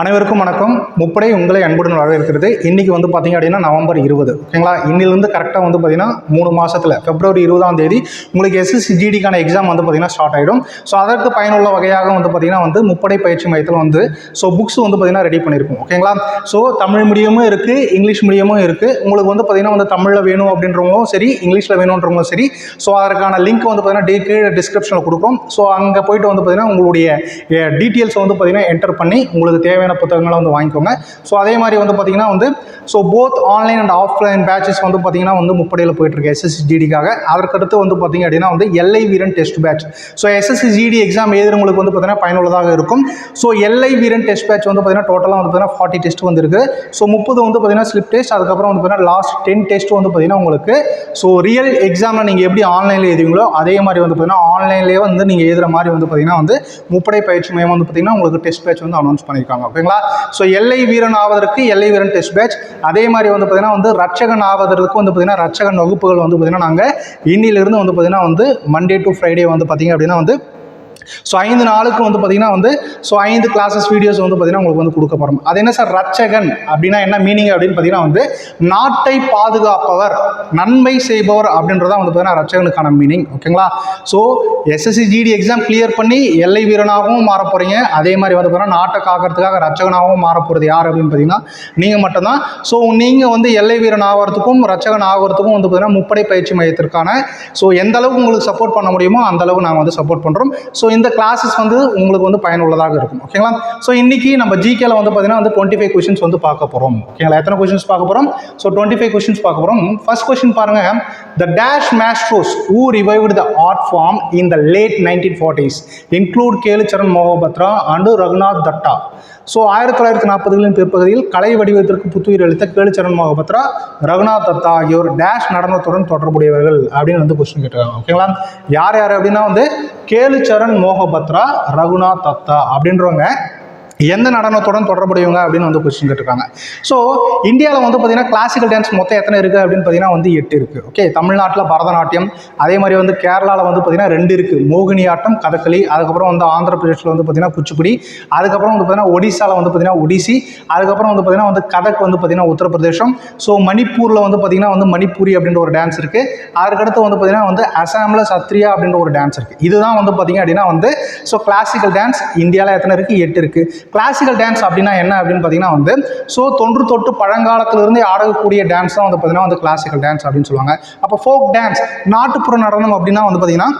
அனைவருக்கும் வணக்கம். முப்படை உங்களை அன்புடன் வரவேற்கிறது. இன்னைக்கு வந்து பார்த்தீங்க அப்படின்னா நவம்பர் இருபது. ஓகேங்களா? இன்னிலிருந்து கரெக்டாக வந்து பார்த்தீங்கன்னா மூணு மாதத்தில் பிப்ரவரி இருபதாம் தேதி உங்களுக்கு எஸ்எஸ்சி ஜிடிக்கான எக்ஸாம் வந்து பார்த்தீங்கன்னா ஸ்டார்ட் ஆகிடும் ஸோ அதற்கு பயனுள்ள வகையாக வந்து பார்த்தீங்கன்னா வந்து முப்படை பயிற்சி மையத்தில் வந்து ஸோ புக்ஸ் வந்து பார்த்தீங்கன்னா ரெடி பண்ணியிருக்கோம் ஓகேங்களா? ஸோ தமிழ் மீடியமும் இருக்குது இங்கிலீஷ் மீடியமும் இருக்குது உங்களுக்கு வந்து பார்த்தீங்கன்னா வந்து தமிழில் வேணும் அப்படின்றவங்களும் சரி இங்கிலீஷில் வேணுன்றவங்களும் சரி ஸோ அதற்கான லிங்க் வந்து பார்த்தீங்கன்னா டே கீழே டிஸ்கிரிப்ஷனில் கொடுக்குறோம். ஸோ அங்கே போயிட்டு வந்து பார்த்தீங்கன்னா உங்களுடைய eh, டீட்டெயில்ஸ் வந்து பார்த்தீங்கன்னா என்டர் பண்ணி உங்களுக்கு தேவை தேவையான புத்தகங்களை வந்து வாங்கிக்கோங்க ஸோ அதே மாதிரி வந்து பார்த்தீங்கன்னா வந்து so both online and offline batches வந்து பார்த்தீங்கன்னா வந்து முப்படையில் போயிட்டுருக்கு எஸ்எஸ்சி ஜிடிக்காக அதற்கடுத்து வந்து பார்த்தீங்க அப்படின்னா வந்து எல்ஐ வீரன் test batch so SSC GD exam எழுதுறவங்களுக்கு வந்து பார்த்தீங்கன்னா பயனுள்ளதாக இருக்கும் ஸோ எல்ஐ வீரன் டெஸ்ட் பேட்ச் வந்து பார்த்தீங்கன்னா டோட்டலாக வந்து பார்த்தீங்கன்னா ஃபார்ட்டி டெஸ்ட் வந்துருக்கு ஸோ முப்பது வந்து பார்த்தீங்கன்னா ஸ்லிப் டெஸ்ட் அதுக்கப்புறம் வந்து பார்த்திங்கன்னா லாஸ்ட் டென் டெஸ்ட் வந்து பார்த்திங்கன்னா உங்களுக்கு ஸோ ரியல் எக்ஸாமில் நீங்கள் எப்படி ஆன்லைனில் எழுதுவீங்களோ அதே மாதிரி வந்து பார்த்தீங்கன்னா ஆன்லைன்லேயே வந்து நீங்கள் எழுதுற மாதிரி வந்து பார்த்தீங்கன்னா வந்து முப்படை பயிற்சி மையம் வந்து பார்த்தீங்கன்னா உங்களுக்கு டெஸ்ட் பேட்ச் வந்து அனௌன்ஸ் பண்ணியிருக்காங்க ஓகேங்களா? ஸோ எல்லை வீரன் ஆவதற்கு எல்லை வீரன் டெஸ்ட் பேட்ச் அதே மாதிரி வந்து பார்த்தீங்கன்னா வந்து ரட்சகன் ஆவதற்கு வந்து பார்த்தீங்கன்னா ரட்சகன் வகுப்புகள் வந்து பார்த்தீங்கன்னா நாங்கள் இன்னிலிருந்து வந்து பார்த்தீங்கன்னா வந்து மண்டே டு ஃப்ரைடே வந்து பார்த்தீங்க அப்படின்னா வந்து ஸோ ஐந்து நாளுக்கு வந்து பார்த்தீங்கன்னா வந்து ஸோ ஐந்து கிளாஸஸ் வீடியோஸ் வந்து பார்த்தீங்கன்னா உங்களுக்கு வந்து கொடுக்க போகிறோம் அது என்ன சார் ரட்சகன். அப்படின்னா என்ன மீனிங் அப்படின்னு பார்த்தீங்கன்னா வந்து நாட்டை பாதுகாப்பவர் நன்மை செய்பவர் அப்படின்றதான் வந்து பார்த்தீங்கன்னா ரட்சகனுக்கான மீனிங் ஓகேங்களா so SSC GD exam clear பண்ணி எல்லை வீரனாகவும் மாற போகிறீங்க அதே மாதிரி வந்து பார்த்தீங்கன்னா நாட்டை காக்கிறதுக்காக ரட்சகனாகவும் மாற போகிறது யார் அப்படின்னு பார்த்தீங்கன்னா நீங்கள் மட்டும்தான். ஸோ நீங்கள் வந்து எல்லை வீரன் ஆகிறதுக்கும் ரட்சகன் ஆகிறதுக்கும் வந்து பார்த்தீங்கன்னா முப்படை பயிற்சி மையத்திற்கான ஸோ எந்த அளவுக்கு உங்களுக்கு சப்போர்ட் பண்ண முடியுமோ அந்த அளவுக்கு நாங்கள் வந்து சப்போர்ட் பண்ணுறோம் ஸோ இந்த கிளாஸஸ் வந்து உங்களுக்கு வந்து பயனுள்ளதாக இருக்கும். ஓகேங்களா ஸோ இன்றைக்கி நம்ம ஜிகேல வந்து பார்த்தீங்கன்னா வந்து டுவெண்ட்டி ஃபைவ் கொஷின்ஸ் வந்து பார்க்க போகிறோம் ஓகேங்களா எத்தனை கொஷின்ஸ் பார்க்க போகிறோம் ஸோ டுவெண்ட்டி ஃபைவ் கொஷின்ஸ் பார்க்க போகிறோம் ஃபர்ஸ்ட் கொஷின் பாருங்க. The dash maestros who revived the art form in the late nineteen forties include Kelucharan Mohapatra and Raghunath Datta. So ஆயிரத்தி தொள்ளாயிரத்தி நாற்பதுகளின் பிற்பகுதியில் கலை வடிவத்திற்கு புத்துயிர் அளித்த கேளுச்சரன் மகபத்ரா ரகுநாத் தத்தா ஆகியோர் டேஷ் நடனத்துடன் தொடர்புடையவர்கள் அப்படின்னு வந்து கொஸ்டின் கேட்டுருக்காங்க. ஓகேங்களா யார் யார் அப்படின்னா வந்து கேளுச்சரண் மோகபத்ரா ரகுநாத் தத்தா அப்படின்றவங்க எந்த நடனத்துடன் தொடர்புடையவங்க அப்படின்னு வந்து கொஸ்டின் கேட்டிருக்காங்க. ஸோ இந்தியாவில் வந்து பார்த்தீங்கன்னா கிளாசிக்கல் டான்ஸ் மொத்தம் எத்தனை இருக்குது அப்படின்னு பார்த்தீங்கன்னா வந்து எட்டு இருக்குது ஓகே தமிழ்நாட்டில் பரதநாட்டியம் அதே மாதிரி வந்து கேரளாவில் வந்து பார்த்தீங்கன்னா ரெண்டு இருக்குது மோகினி ஆட்டம் கதகளி அதுக்கப்புறம் வந்து ஆந்திர பிரதேஷில் வந்து பார்த்தீங்கன்னா குச்சிப்புடி அதுக்கப்புறம் வந்து பார்த்தீங்கன்னா ஒடிசாவில் வந்து பார்த்தீங்கன்னா ஒடிசி அதுக்கப்புறம் வந்து பார்த்தீங்கன்னா வந்து கதக் வந்து பார்த்தீங்கன்னா உத்தரப்பிரதேசம். ஸோ மணிப்பூரில் வந்து பார்த்தீங்கன்னா வந்து மணிப்பூரி அப்படின்ற ஒரு டான்ஸ் இருக்குது அதுக்கடுத்து வந்து பார்த்தீங்கன்னா வந்து அசாமில் சத்ரியா அப்படின்ற ஒரு டான்ஸ் இருக்குது இதுதான் வந்து பார்த்தீங்க அப்படின்னா வந்து ஸோ கிளாசிக்கல் டான்ஸ் இந்தியாவில் எத்தனை இருக்குது எட்டு இருக்குது கிளாசிக்கல் டான்ஸ் அப்படின்னா என்ன அப்படின்னு பார்த்தீங்கன்னா வந்து ஸோ தொன்று தொட்டு பழங்காலத்திலிருந்தே ஆடக்கூடிய டான்ஸ் தான் வந்து பார்த்தீங்கன்னா வந்து கிளாசிக்கல் டான்ஸ் அப்படின்னு சொல்லுவாங்க. அப்போ ஃபோக் டான்ஸ் நாட்டுப்புற நடனம் அப்படின்னா வந்து பார்த்தீங்கன்னா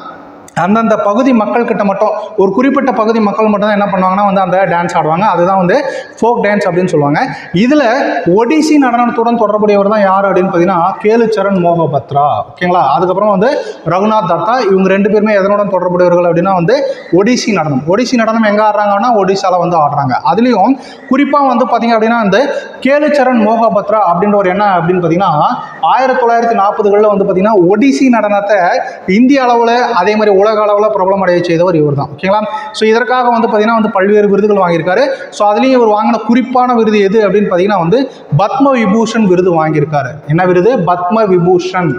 அந்தந்த பகுதி மக்கள்கிட்ட மட்டும் ஒரு குறிப்பிட்ட பகுதி மக்கள் மட்டும் தான் என்ன பண்ணுவாங்கன்னா வந்து அந்த டான்ஸ் ஆடுவாங்க. அதுதான் வந்து ஃபோக் டான்ஸ் அப்படின்னு சொல்லுவாங்க. இதில் ஒடிசி நடனத்துடன் தொடர்புடையவர் தான் யார் அப்படின்னு பார்த்தீங்கன்னா கேளுச்சரண் மோகபத்ரா. ஓகேங்களா அதுக்கப்புறம் வந்து ரகுநாத் தத்தா. இவங்க ரெண்டு பேருமே எதனுடன் தொடர்புடையவர்கள் அப்படின்னா வந்து ஒடிசி நடனம். ஒடிசி நடனம் எங்கே ஆடுறாங்கன்னா ஒடிசாவில் வந்து ஆடுறாங்க. அதுலேயும் குறிப்பாக வந்து பார்த்தீங்க அப்படின்னா வந்து கேலுச்சரண் மோகபத்ரா அப்படின்ற ஒரு என்ன அப்படின்னு பார்த்தீங்கன்னா ஆயிரத்தி தொள்ளாயிரத்தி நாற்பதுகளில் வந்து பார்த்தீங்கன்னா ஒடிசி நடனத்தை இந்திய அளவில் அதே மாதிரி உலக அளவில் பிரபலம் அடைய செய்தவர் இவர் தான் ஓகேங்களா ஸோ இதற்காக வந்து பார்த்தீங்கன்னா வந்து பல்வேறு விருதுகள் வாங்கியிருக்காரு. ஸோ அதுலேயும் இவர் வாங்கின குறிப்பான விருது எது அப்படின்னு பார்த்தீங்கன்னா வந்து பத்ம விபூஷன் விருது வாங்கியிருக்காரு. என்ன விருது? பத்ம விபூஷன்.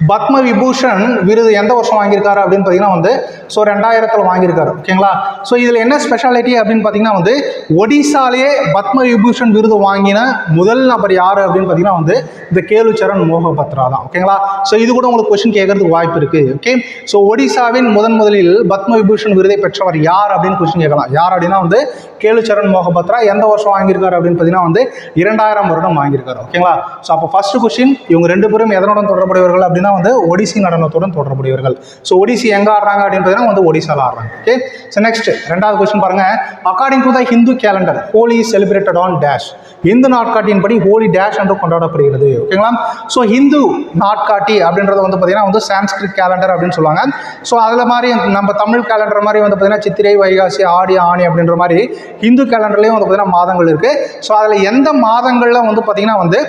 பத்ம விபூஷன் விருது எந்த வருஷம் வாங்கியிருக்காரு அப்படின்னு பார்த்தீங்கன்னா வந்து ஸோ ரெண்டாயிரத்தில் வாங்கியிருக்காரு ஓகேங்களா ஸோ இதில் என்ன ஸ்பெஷாலிட்டி அப்படின்னு பார்த்தீங்கன்னா வந்து ஒடிசாலேயே பத்ம விபூஷன் விருது வாங்கின முதல் நபர் யார் அப்படின்னு பார்த்தீங்கன்னா வந்து இந்த கேலுச்சரண் மோகபத்ரா தான் ஓகேங்களா ஸோ இது கூட உங்களுக்கு கொஸ்டின் கேட்கறதுக்கு வாய்ப்பு இருக்குது ஓகே ஸோ ஒடிசாவின் முதன் முதலில் பத்ம விபூஷன் விருதை பெற்றவர் யார் அப்படின்னு கொஸ்டின் கேட்கலாம். யார் அப்படின்னா வந்து கேலுச்சரண் மோகபத்ரா எந்த வருஷம் வாங்கியிருக்காரு அப்படின்னு பார்த்தீங்கன்னா வந்து இரண்டாயிரம் வருடம் வாங்கியிருக்காரு ஓகேங்களா ஸோ அப்போ ஃபர்ஸ்ட் கொஸ்டின் இவங்க ரெண்டு பேரும் எதனுடன் தொடர்புடையவர்கள் அப்படின்னா வந்து ஒடிசி நடனத்துடன் தொடர்புடையவர்கள். ஸோ ஒடிசி எங்கே ஆடுறாங்க அப்படின்னு பார்த்தீங்கன்னா வந்து ஒடிசால ஆடுறாங்க. ஓகே ஸோ நெக்ஸ்ட் ரெண்டாவது கொஸ்டின் பாருங்க. According to the Hindu calendar Holi celebrated on dash Hindu நாட்காட்டியின்படி ஹோலி டேஷ் என்று கொண்டாடப்படுகிறது. ஓகேங்களா ஸோ ஹிந்து நாட்காட்டி அப்படின்றது வந்து பார்த்தீங்கன்னா வந்து சான்ஸ்கிரிட் கேலண்டர் அப்படின்னு சொல்லுவாங்க. ஸோ அதில் மாதிரி நம்ம தமிழ் கேலண்டர் மாதிரி வந்து பார்த்தீங்கன்னா சித்திரை வைகாசி ஆடி ஆணி அப்படின்ற மாதிரி ஹிந்து கேலண்டர்லேயும் வந்து பார்த்தீங்கன்னா மாதங்கள் இருக்குது ஸோ அதில் எந்த மாதங்களில் வந்து பார்த்தீங்கன்னா வந்து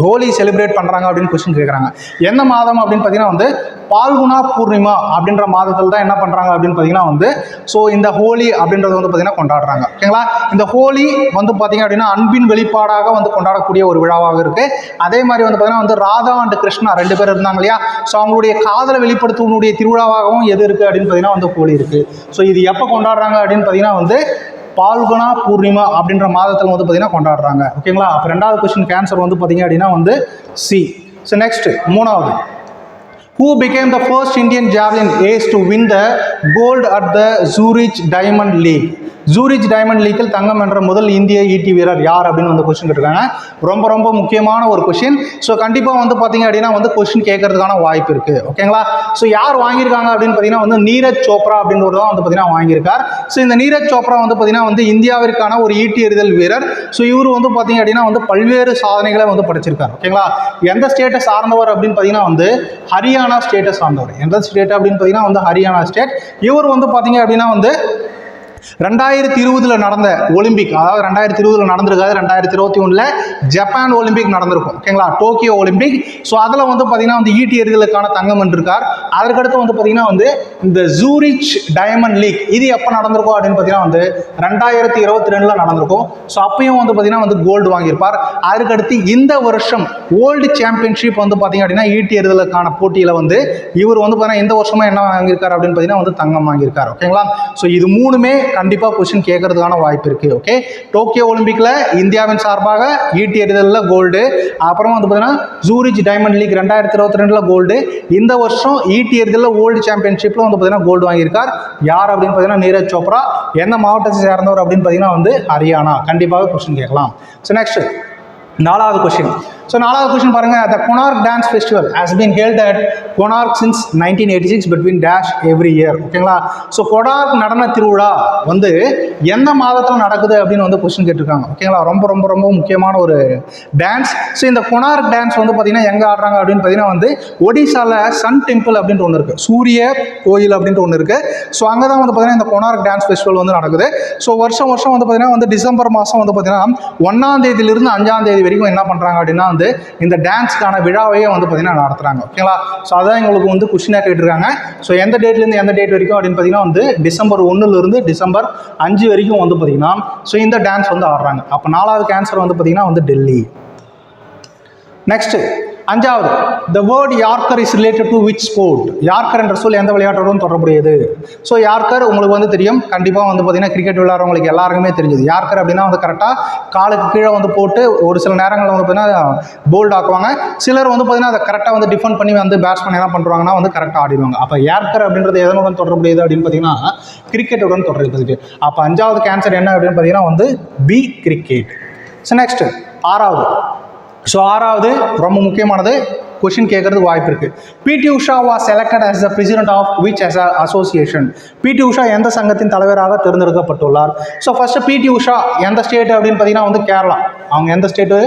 ஹோலி செலிப்ரேட் பண்ணுறாங்க அப்படின்னு கொஸ்டின் கேட்குறாங்க எந்த மாதம் அப்படின்னு பார்த்தீங்கன்னா வந்து பால்குணா பூர்ணிமா அப்படின்ற மாதத்தில் தான் என்ன பண்ணுறாங்க அப்படின்னு பார்த்தீங்கன்னா வந்து ஸோ இந்த ஹோலி அப்படின்றது வந்து பார்த்தீங்கன்னா கொண்டாடுறாங்க. ஓகேங்களா? இந்த ஹோலி வந்து பார்த்தீங்க அப்படின்னா அன்பின் வெளிப்பாடாக வந்து கொண்டாடக்கூடிய ஒரு விழாவாக இருக்குது அதே மாதிரி வந்து பார்த்தீங்கன்னா வந்து ராதா அண்ட் கிருஷ்ணா ரெண்டு பேர் இருந்தாங்க இல்லையா? ஸோ அவங்களுடைய காதலை வெளிப்படுத்தக்கூடிய திருவிழாவாகவும் எது இருக்குது அப்படின்னு பார்த்தீங்கன்னா வந்து ஹோலி இருக்குது ஸோ இது எப்போ கொண்டாடுறாங்க அப்படின்னு பார்த்தீங்கன்னா வந்து பால்குனா பூர்ணிமா அப்படின்ற மாதத்தில் வந்து பார்த்தீங்கன்னா கொண்டாடுறாங்க. ஓகேங்களா அப்போ ரெண்டாவது கொஸ்டின் கேன்சர் வந்து பார்த்தீங்க அப்படின்னா வந்து சி ஸோ நெக்ஸ்ட் மூணாவது. Who became the first Indian javelin ace to win the gold at the Zurich Diamond League? Zurich diamond லீக்கில் தங்கம் என்ற முதல் இந்திய ஈட்டி வீரர் யார் அப்படின்னு வந்து கொஸ்டின் கேட்டிருக்காங்க. ரொம்ப ரொம்ப முக்கியமான ஒரு கொஸ்டின் ஸோ கண்டிப்பாக வந்து பார்த்தீங்க அப்படின்னா வந்து கொஸ்டின் கேட்கறதுக்கான வாய்ப்பு இருக்குது ஓகேங்களா ஸோ யார் வாங்கியிருக்காங்க அப்படின்னு பார்த்தீங்கன்னா வந்து நீரஜ் சோப்ரா அப்படின்றது தான் வந்து பார்த்தீங்கன்னா வாங்கியிருக்கார். ஸோ இந்த நீரஜ் சோப்ரா வந்து பார்த்தீங்கன்னா வந்து இந்தியாவிற்கான ஒரு ஈட்டி எறிதல் வீரர். ஸோ இவர் வந்து பார்த்தீங்க அப்படின்னா வந்து பல்வேறு சாதனைகளை வந்து படைச்சிருக்கார். ஓகேங்களா எந்த ஸ்டேட்டை சார்ந்தவர் அப்படின்னு பார்த்தீங்கன்னா வந்து ஹரியானா ஸ்டேட்டை சார்ந்தவர். எந்த ஸ்டேட் அப்படின்னு பார்த்தீங்கன்னா வந்து ஹரியானா ஸ்டேட் இவர் வந்து பார்த்தீங்க அப்படின்னா வந்து ரெண்டாயிரத்தி இருபதில் நடந்த ஒலிம்பிக் அதாவது ரெண்டாயிரத்தி இருபதில் நடந்திருக்காது ரெண்டாயிரத்தி இருபத்தி ஒன்றில் ஜப்பான் ஒலிம்பிக் நடந்திருக்கும். ஓகேங்களா டோக்கியோ ஒலிம்பிக். ஸோ அதில் வந்து பார்த்தீங்கன்னா வந்து ஈட்டி எறிதலுக்கான தங்கம் வென்றிருக்கார். அதற்கடுத்து வந்து பார்த்தீங்கன்னா வந்து இந்த ஜூரிச் டைமண்ட் லீக் இது எப்போ நடந்திருக்கும் அப்படின்னு பார்த்தீங்கன்னா வந்து ரெண்டாயிரத்தி இருபத்தி ரெண்டில் நடந்திருக்கும். ஸோ அப்பயும் வந்து பார்த்தீங்கன்னா வந்து கோல்டு வாங்கியிருப்பார். அதற்கடுத்து இந்த வருஷம் வேர்ல்டு சாம்பியன்ஷிப் வந்து பார்த்தீங்க அப்படின்னா ஈட்டி எறிதலுக்கான போட்டியில் வந்து இவர் வந்து பார்த்தீங்கன்னா இந்த வருஷமா என்ன வாங்கியிருக்காரு அப்படின்னு பார்த்தீங்கன்னா வந்து தங்கம் வாங்கியிருக்காரு. ஓகேங்களா ஸோ இது மூணுமே கண்டிப்பாக கொஸ்டின் கேட்கறதுக்கான வாய்ப்பு இருக்குது ஓகே டோக்கியோ ஒலிம்பிக்கில் இந்தியாவின் சார்பாக ஈட்டி எறிதலில் கோல்டு அப்புறம் வந்து பார்த்தீங்கன்னா ஜூரிச் டைமண்ட் லீக் ரெண்டாயிரத்தி இருபத்தி ரெண்டில் கோல்டு இந்த வருஷம் ஈட்டி எறிதலில் வேர்ல்டு சாம்பியன்ஷிப்பில் வந்து பார்த்தீங்கன்னா கோல்டு வாங்கியிருக்கார். யார் அப்படின்னு பார்த்தீங்கன்னா நீரஜ் சோப்ரா. எந்த மாவட்டத்தை சேர்ந்தவர் அப்படின்னு பார்த்தீங்கன்னா வந்து ஹரியானா. கண்டிப்பாக கொஸ்டின் கேட்கலாம். ஸோ நெக்ஸ்ட் நாலாவது கொஸ்டின் ஸோ நாலாவது கொஸ்டின் பாருங்க. The Konark dance festival has been held at Konark since nineteen eighty six between dash every year ஓகேங்களா ஸோ கொனார்க் நடன திருவிழா வந்து எந்த மாதத்தில் நடக்குது அப்படின்னு வந்து கொஸ்டின் கேட்டிருக்காங்க. ஓகேங்களா ரொம்ப ரொம்ப ரொம்ப முக்கியமான ஒரு டான்ஸ் ஸோ இந்த கொனார்க் டான்ஸ் வந்து பார்த்திங்கன்னா எங்கே ஆடுறாங்க அப்படின்னு பார்த்தீங்கன்னா வந்து ஒடிசாவில் சன் டெம்பிள் அப்படின்ட்டு ஒன்று இருக்குது சூரிய கோயில் அப்படின்ட்டு ஒன்று இருக்குது ஸோ அங்கே தான் வந்து பார்த்தீங்கன்னா இந்த கொனார்க் டான்ஸ் ஃபெஸ்டிவல் வந்து நடக்குது. ஸோ வருஷம் வருஷம் வந்து பார்த்தீங்கன்னா வந்து டிசம்பர் மாதம் வந்து பார்த்தீங்கன்னா ஒன்றாம் தேதியிலிருந்து அஞ்சாம் தேதி வரைக்கும் என்ன பண்ணுறாங்க அப்படின்னா வந்து இந்த டான்ஸ்க்கான விழாவையே வந்து பார்த்தீங்கன்னா நடத்துகிறாங்க ஓகேங்களா ஸோ அதான் எங்களுக்கு வந்து கொஷினாக கேட்டிருக்காங்க. ஸோ எந்த டேட்லேருந்து எந்த டேட் வரைக்கும் அப்படின்னு பார்த்தீங்கன்னா வந்து டிசம்பர் ஒன்றுலேருந்து டிசம்பர் அஞ்சு வரைக்கும் வந்து பார்த்தீங்கன்னா ஸோ இந்த டான்ஸ் வந்து ஆடுறாங்க. அப்போ நாலாவது கேன்சர் வந்து பார்த்தீங்கன்னா வந்து டெல்லி. நெக்ஸ்ட்டு அஞ்சாவது the word yorker is related to which sport yorker என்ற சொல் எந்த விளையாட்டோடும் தொடர்புடையது. ஸோ யார்கர் உங்களுக்கு வந்து தெரியும். கண்டிப்பாக வந்து பார்த்தீங்கன்னா கிரிக்கெட் விளையாடுறவங்களுக்கு எல்லாருக்குமே தெரிஞ்சது. யார்கர் அப்படின்னா வந்து கரெக்டாக காலுக்கு கீழே வந்து போட்டு ஒரு சில நேரங்களில் வந்து பார்த்தீங்கன்னா போல்ட் ஆக்குவாங்க. சிலர் வந்து பார்த்தீங்கன்னா அதை கரெக்டாக வந்து டிஃபெண்ட் பண்ணி வந்து பேட்ஸ்மேன் என்ன பண்ணுறாங்கன்னா வந்து கரெக்டாக ஆடிடுவாங்க. அப்போ யார்கர் அப்படின்றது எதனுடன் தொடர்புடையது அப்படின்னு பார்த்தீங்கன்னா கிரிக்கெட்டுடன் தொடர்புடையது. அப்போ அஞ்சாவது கேன்சர் என்ன அப்படின்னு பார்த்தீங்கன்னா வந்து பி கிரிக்கெட் ஸோ நெக்ஸ்ட் ஆறாவது ஸோ ஆறாவது ரொம்ப முக்கியமானது கொஷின் கேட்கறதுக்கு வாய்ப்பு இருக்குது PT Usha was selected as the president of which as a association PT Usha எந்த சங்கத்தின் தலைவராக தேர்ந்தெடுக்கப்பட்டுள்ளார்? ஸோ ஃபர்ஸ்ட் பிடி உஷா எந்த ஸ்டேட் அப்படின்னு பார்த்தீங்கன்னா வந்து கேரளா. அவங்க எந்த ஸ்டேட்டு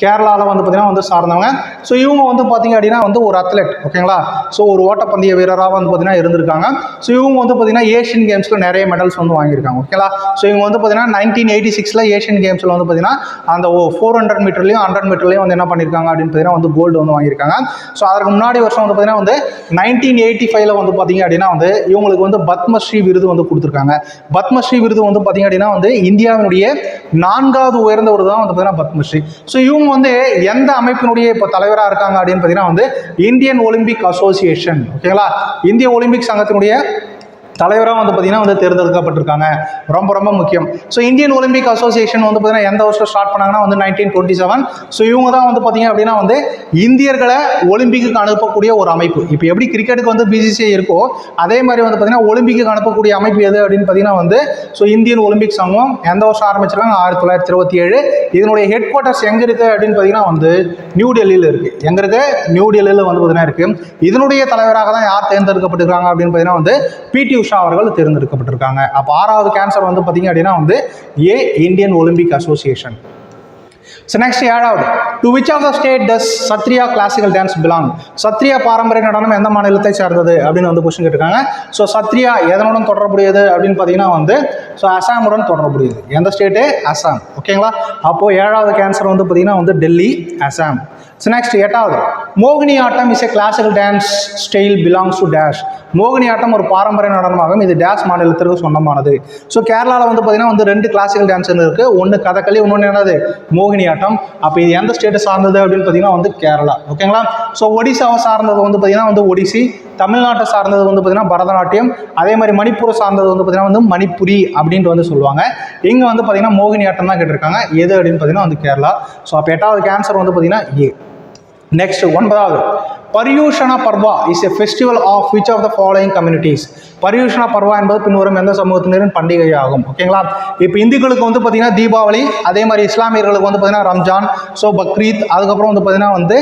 கேரளாவில் வந்து பார்த்திங்கன்னா வந்து சார்ந்தவங்க. ஸோ இவங்க வந்து பார்த்தீங்க அப்படின்னா வந்து ஒரு அத்லெட் ஓகேங்களா ஸோ ஒரு ஓட்டப்பந்தய வீரராக வந்து பார்த்தீங்கன்னா இருந்திருக்காங்க. ஸோ இவங்க வந்து பார்த்தீங்கன்னா ஏஷியன் கேம்ஸில் நிறைய மெடல்ஸ் வந்து வாங்கியிருக்காங்க ஓகேங்களா ஸோ இவங்க வந்து பார்த்தீங்கன்னா நைன்டீன் எயிட்டி சிக்ஸில் ஏஷியன் கேம்ஸில் வந்து பார்த்தீங்கன்னா அந்த ஃபோர் ஹண்ட்ரட் மீட்டர்லையும் ஹண்ட்ரட் மீட்டர்லையும் வந்து என்ன பண்ணியிருக்காங்க அப்படின்னு பார்த்தீங்கன்னா வந்து கோல்டு வந்து வாங்கியிருக்காங்க. ஸோ அதற்கு முன்னாடி வருஷம் வந்து பார்த்தீங்கன்னா வந்து நைன்டீன் எயிட்டி ஃபைவ்ல வந்து பார்த்தீங்க அப்படின்னா வந்து இவங்களுக்கு வந்து பத்மஸ்ரீ விருது வந்து கொடுத்துருக்காங்க. பத்மஸ்ரீ விருது வந்து பார்த்தீங்க அப்படின்னா வந்து இந்தியாவினுடைய நான்காவது உயர்ந்த விருது தான் வந்து பார்த்தீங்கன்னா பத்மஸ்ரீ. ஸோ இவங்க வந்து எந்த அமைப்பினுடைய இப்போ தலைவராக இருக்காங்க அப்படின்னு பார்த்தீங்கன்னா வந்து இந்தியன் ஒலிம்பிக் அசோசியேஷன் ஓகேங்களா? இந்திய ஒலிம்பிக் சங்கத்தினுடைய தலைவராக வந்து பார்த்தீங்கன்னா வந்து தேர்ந்தெடுக்கப்பட்டிருக்காங்க. ரொம்ப ரொம்ப முக்கியம். ஸோ இந்தியன் ஒலிம்பிக் அசோசியேஷன் வந்து பார்த்தீங்கன்னா எந்த வருஷம் ஸ்டார்ட் பண்ணாங்கன்னா வந்து நைன்டீன் டுவெண்ட்டி செவன் ஸோ இவங்க தான் வந்து பார்த்தீங்க அப்படின்னா வந்து இந்தியர்களை ஒலிம்பிக்கு அனுப்பக்கூடிய ஒரு அமைப்பு. இப்போ எப்படி கிரிக்கெட்டுக்கு வந்து பிசிசிஐ இருக்கோ அதே மாதிரி வந்து பார்த்தீங்கன்னா ஒலிம்பிக்கு அனுப்பக்கூடிய அமைப்பு எது அப்படின்னு பார்த்தீங்கன்னா வந்து ஸோ இந்தியன் ஒலிம்பிக் சங்கம் எந்த வருஷம் ஆரம்பிச்சிருக்காங்க? ஆயிரத்தி தொள்ளாயிரத்தி இருபத்தி ஏழு. இதனுடைய ஹெட் குவார்ட்டர்ஸ் எங்கே இருக்குது அப்படின்னு பார்த்தீங்கன்னா வந்து நியூ டெல்லியில் இருக்குது எங்கே இருக்குது நியூ டெல்லியில் வந்து பார்த்தீங்கன்னா இருக்குது இதனுடைய தலைவராக தான் யார் தேர்ந்தெடுக்கப்பட்டிருக்காங்க அப்படின்னு பார்த்தீங்கன்னா வந்து பிடி உஷா அவர்கள் தேர்ந்தெடுக்கப்பட்டிருக்காங்க. அப்போ ஆறாவது கேன்சர் வந்து பார்த்தீங்க அப்படின்னா வந்து A Indian Olympic association so next ஏழாவது. To which of the state does Sattriya classical dance belong Sattriya பாரம்பரிய நடனம் எந்த மாநிலத்தை சேர்ந்தது அப்படின்னு வந்து கொஸ்டின் கேட்டிருக்காங்க. ஸோ சத்ரியா எதனுடன் தொடர்புடையது அப்படின்னு பார்த்தீங்கன்னா வந்து ஸோ அசாமுடன் தொடர்புடையது. எந்த ஸ்டேட்டு அசாம். ஓகேங்களா அப்போது ஏழாவது கேன்சர் வந்து பார்த்தீங்கன்னா வந்து டெல்லி அசாம். ஸோ நெக்ஸ்ட் எட்டாவது. Mohiniyattam is a classical dance style belongs to dash Mohiniyattam ஒரு பாரம்பரிய நடனமாகும். இது டேஷ் மாநிலத்திற்கு சொந்தமானது. ஸோ கேரளாவில் வந்து பார்த்தீங்கன்னா வந்து ரெண்டு கிளாசிக்கல் டான்ஸ் இருக்குது ஒன்று கதகளி இன்னொன்று என்னது? மோகினி ஆட்டம். அப்போ இது எந்த ஸ்டேட்டை சார்ந்தது அப்படின்னு பார்த்தீங்கன்னா வந்து கேரளா. ஓகேங்களா ஸோ ஒடிசாவை சார்ந்தது வந்து பார்த்தீங்கன்னா வந்து ஒடிசி. தமிழ்நாட்டை சார்ந்தது வந்து பார்த்தீங்கன்னா பரதநாட்டியம். அதே மாதிரி மணிப்பூரை சார்ந்தது வந்து பார்த்தீங்கன்னா வந்து மணிப்புரி அப்படின்ட்டு வந்து சொல்லுவாங்க. இங்கே வந்து பார்த்தீங்கன்னா மோகினி ஆட்டம் தான் கேட்டிருக்காங்க. எது அப்படின்னு பார்த்தீங்கன்னா வந்து கேரளா. ஸோ அப்போ எட்டாவது கேன்சர் வந்து பார்த்தீங்கன்னா ஏ நெக்ஸ்ட் ஒன்பதாவது Paryushana Parva is a festival of which of the following communities Paryushana Parva என்பது பின்வரும் எந்த சமூகத்தினரின் பண்டிகை ஆகும் ஓகேங்களா இப்போ இந்துக்களுக்கு வந்து பார்த்தீங்கன்னா தீபாவளி அதே மாதிரி இஸ்லாமியர்களுக்கு வந்து பார்த்தீங்கன்னா ரம்ஜான் ஸோ பக்ரீத் அதுக்கப்புறம் வந்து பார்த்தீங்கன்னா வந்து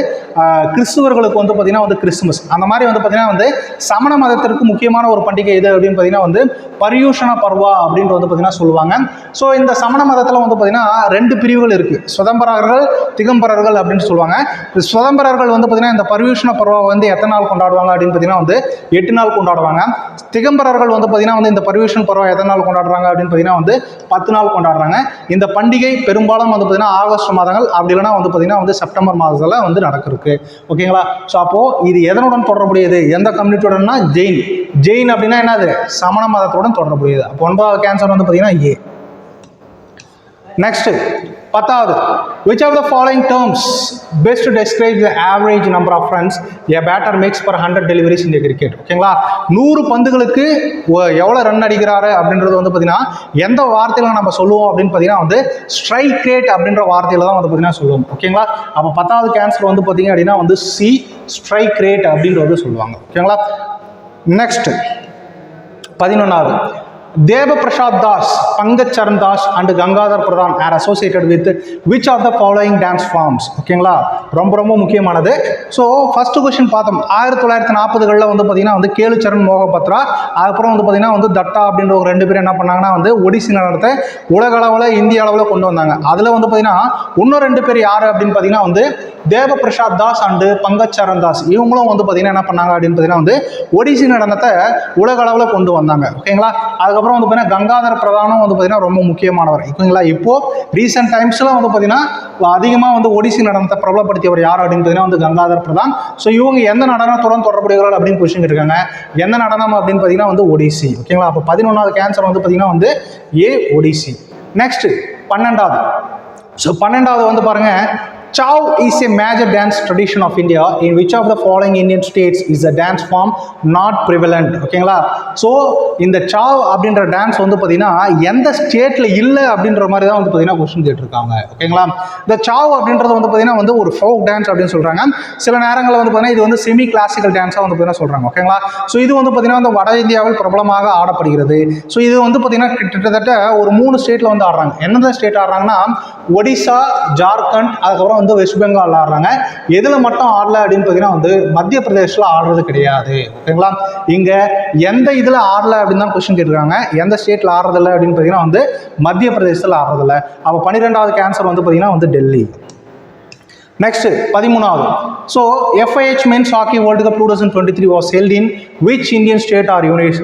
கிறிஸ்துவர்களுக்கு வந்து பார்த்தீங்கன்னா வந்து கிறிஸ்துமஸ். அந்த மாதிரி வந்து பார்த்தீங்கன்னா வந்து சமண மதத்திற்கு முக்கியமான ஒரு பண்டிகை எது அப்படின்னு பார்த்தீங்கன்னா வந்து பரியூஷண பர்வா அப்படின்ட்டு வந்து பார்த்தீங்கன்னா சொல்லுவாங்க. ஸோ இந்த சமண மதத்தில் வந்து பார்த்தீங்கன்னா ரெண்டு பிரிவுகள் இருக்குது சுதம்பரர்கள் திகம்பரர்கள் அப்படின்னு சொல்லுவாங்க. சுதம்பரர்கள் வந்து பார்த்தீங்கன்னா இந்த பரியூஷண பருவம் வந்து எத்தனை நாள் கொண்டாடுவாங்க அப்படின்னு பார்த்தீங்கன்னா வந்து எட்டு நாள் கொண்டாடுவாங்க. திகம்பரர்கள் வந்து பார்த்தீங்கன்னா வந்து இந்த பர்விஷன் பருவம் எத்தனை நாள் கொண்டாடுறாங்க அப்படின்னு பார்த்தீங்கன்னா வந்து பத்து நாள் கொண்டாடுறாங்க. இந்த பண்டிகை பெரும்பாலும் வந்து பார்த்தீங்கன்னா ஆகஸ்ட் மாதங்கள் அப்படி இல்லைன்னா வந்து பார்த்தீங்கன்னா வந்து செப்டம்பர் மாதத்தில் வந்து நடக்கிறதுக்கு. ஓகேங்களா ஸோ அப்போது இது எதனுடன் தொடர்புடையது? எந்த கம்யூனிட்டியோடனா ஜெயின். ஜெயின் அப்படின்னா என்னது? சமண மதத்துடன் தொடர்புடையது. அப்போ ஒன்பதாவது கேன்சர் வந்து பார்த்தீங்கன்னா ஏ நெக்ஸ்ட்டு பத்தாவது which of the following terms best describe the average number of runs a batter makes per 100 deliveries in a cricket? ஓகேங்களா நூறு பந்துகளுக்கு எவ்வளோ ரன் அடிக்கிறாரு அப்படின்றது வந்து பார்த்தீங்கன்னா எந்த வார்த்தையில் நம்ம சொல்லுவோம் அப்படின்னு பார்த்தீங்கன்னா வந்து ஸ்ட்ரைக் ரேட் அப்படின்ற வார்த்தையில் தான் வந்து பார்த்தீங்கன்னா சொல்லுவோம். ஓகேங்களா அப்போ பத்தாவது கேன்சர் வந்து பார்த்தீங்க அப்படின்னா வந்து சி ஸ்ட்ரைக் ரேட் அப்படின்றது வந்து சொல்லுவாங்க ஓகேங்களா நெக்ஸ்ட் பதினொன்றாவது Deba Prasad Das Pankaj Charan Das and Gangadhar Pradhan are associated with which of the following dance forms ஓகேங்களா ரொம்ப ரொம்ப முக்கியமானது. ஸோ ஃபர்ஸ்ட் கொஸ்டின் பார்த்தோம். ஆயிரத்தி தொள்ளாயிரத்தி நாற்பதுகளில் வந்து பார்த்தீங்கன்னா வந்து கேளுச்சரண் மோகபத்ரா அதுக்கப்புறம் வந்து பார்த்தீங்கன்னா வந்து தட்டா அப்படின்ற ஒரு ரெண்டு பேரும் என்ன பண்ணாங்கன்னா வந்து ஒடிசி நடனத்தை உலக அளவில் இந்திய அளவில் கொண்டு வந்தாங்க. அதில் வந்து பார்த்தீங்கன்னா இன்னும் ரெண்டு பேர் யார் அப்படின்னு பார்த்தீங்கன்னா வந்து தேவ பிரசாத் தாஸ் அண்டு பங்கஜ் சரண் தாஸ். இவங்களும் வந்து பார்த்தீங்கன்னா என்ன பண்ணாங்க அப்படின்னு பார்த்தீங்கன்னா வந்து ஒடிசி நடனத்தை உலக அளவில் கொண்டு வந்தாங்க. ஓகேங்களா அதுக்கப்புறம் வந்து பார்த்தீங்கன்னா கங்காதர பிரதானம் வந்து பார்த்தீங்கன்னா ரொம்ப முக்கியமானவர். ஓகேங்களா? இப்போ ரீசெண்ட் டைம்ஸில் வந்து பார்த்தீங்கன்னா அதிகமாக வந்து ஒடிசி நடனத்தை பிரபலப்படுத்தியவர் யார் அப்படின்னு பார்த்தீங்கன்னா வந்து கங்காதர் பிரதான். ஸோ இவங்க எந்த நடனத்துடன் தொடர்புடையவர்கள் அப்படின்னு கொஸ்டின் இருக்காங்க எந்த நடனம் அப்படின்னு பார்த்தீங்கன்னா வந்து ஒடிசி ஓகேங்களா? அப்போ பதினொன்றாவது கேன்சர் வந்து பார்த்தீங்கன்னா வந்து ஏ ஒடிசி நெக்ஸ்ட் பன்னெண்டாவது. ஸோ பன்னெண்டாவது வந்து பாருங்கள் Chhau is a major dance tradition of India in which of the following Indian states is a dance form not prevalent ஓகேங்களா ஸோ இந்த சாவ் அப்படின்ற டான்ஸ் வந்து பார்த்தீங்கன்னா எந்த ஸ்டேட்டில் இல்லை அப்படின்ற மாதிரி தான் வந்து பார்த்தீங்கன்னா கொஸ்டின் கேட்டிருக்காங்க. ஓகேங்களா இந்த சாவ் அப்படின்றது வந்து பார்த்தீங்கன்னா வந்து ஒரு ஃபோக் டான்ஸ் அப்படின்னு சொல்கிறாங்க சில நேரங்களில் வந்து பார்த்தீங்கன்னா இது வந்து செமி கிளாசிக்கல் டான்ஸாக வந்து பார்த்தீங்கன்னா சொல்கிறாங்க ஓகேங்களா ஸோ இது வந்து பார்த்தீங்கன்னா வந்து வட இந்தியாவில் பிரபலமாக ஆடப்படுகிறது. ஸோ இது வந்து பார்த்தீங்கன்னா கிட்டத்தட்ட ஒரு மூணு ஸ்டேட்டில் வந்து ஆடுறாங்க. எந்தெந்த ஸ்டேட் ஆடுறாங்கன்னா ஒடிசா ஜார்க்கண்ட் அதுக்கப்புறம் வந்து வெஸ்ட் பெங்கால் ஆடுறாங்க. எதில் மட்டும் ஆடல அப்படின்னு பார்த்தீங்கன்னா வந்து மத்திய பிரதேசில் ஆடுறது கிடையாது. ஓகேங்களா இங்கே எந்த இதில் ஆடல அப்படின்னு தான் கொஸ்டின் கேட்டிருக்காங்க. எந்த ஸ்டேட்டில் ஆடுறதில்ல அப்படின்னு பார்த்தீங்கன்னா வந்து மத்திய பிரதேசத்தில் ஆடுறதில்ல. அப்போ பன்னிரெண்டாவது கேன்சர் வந்து பார்த்தீங்கன்னா வந்து டெல்லி. நெக்ஸ்ட் பதிமூணாவது. So FIH men's hockey world cup two thousand twenty three was held in which Indian state or union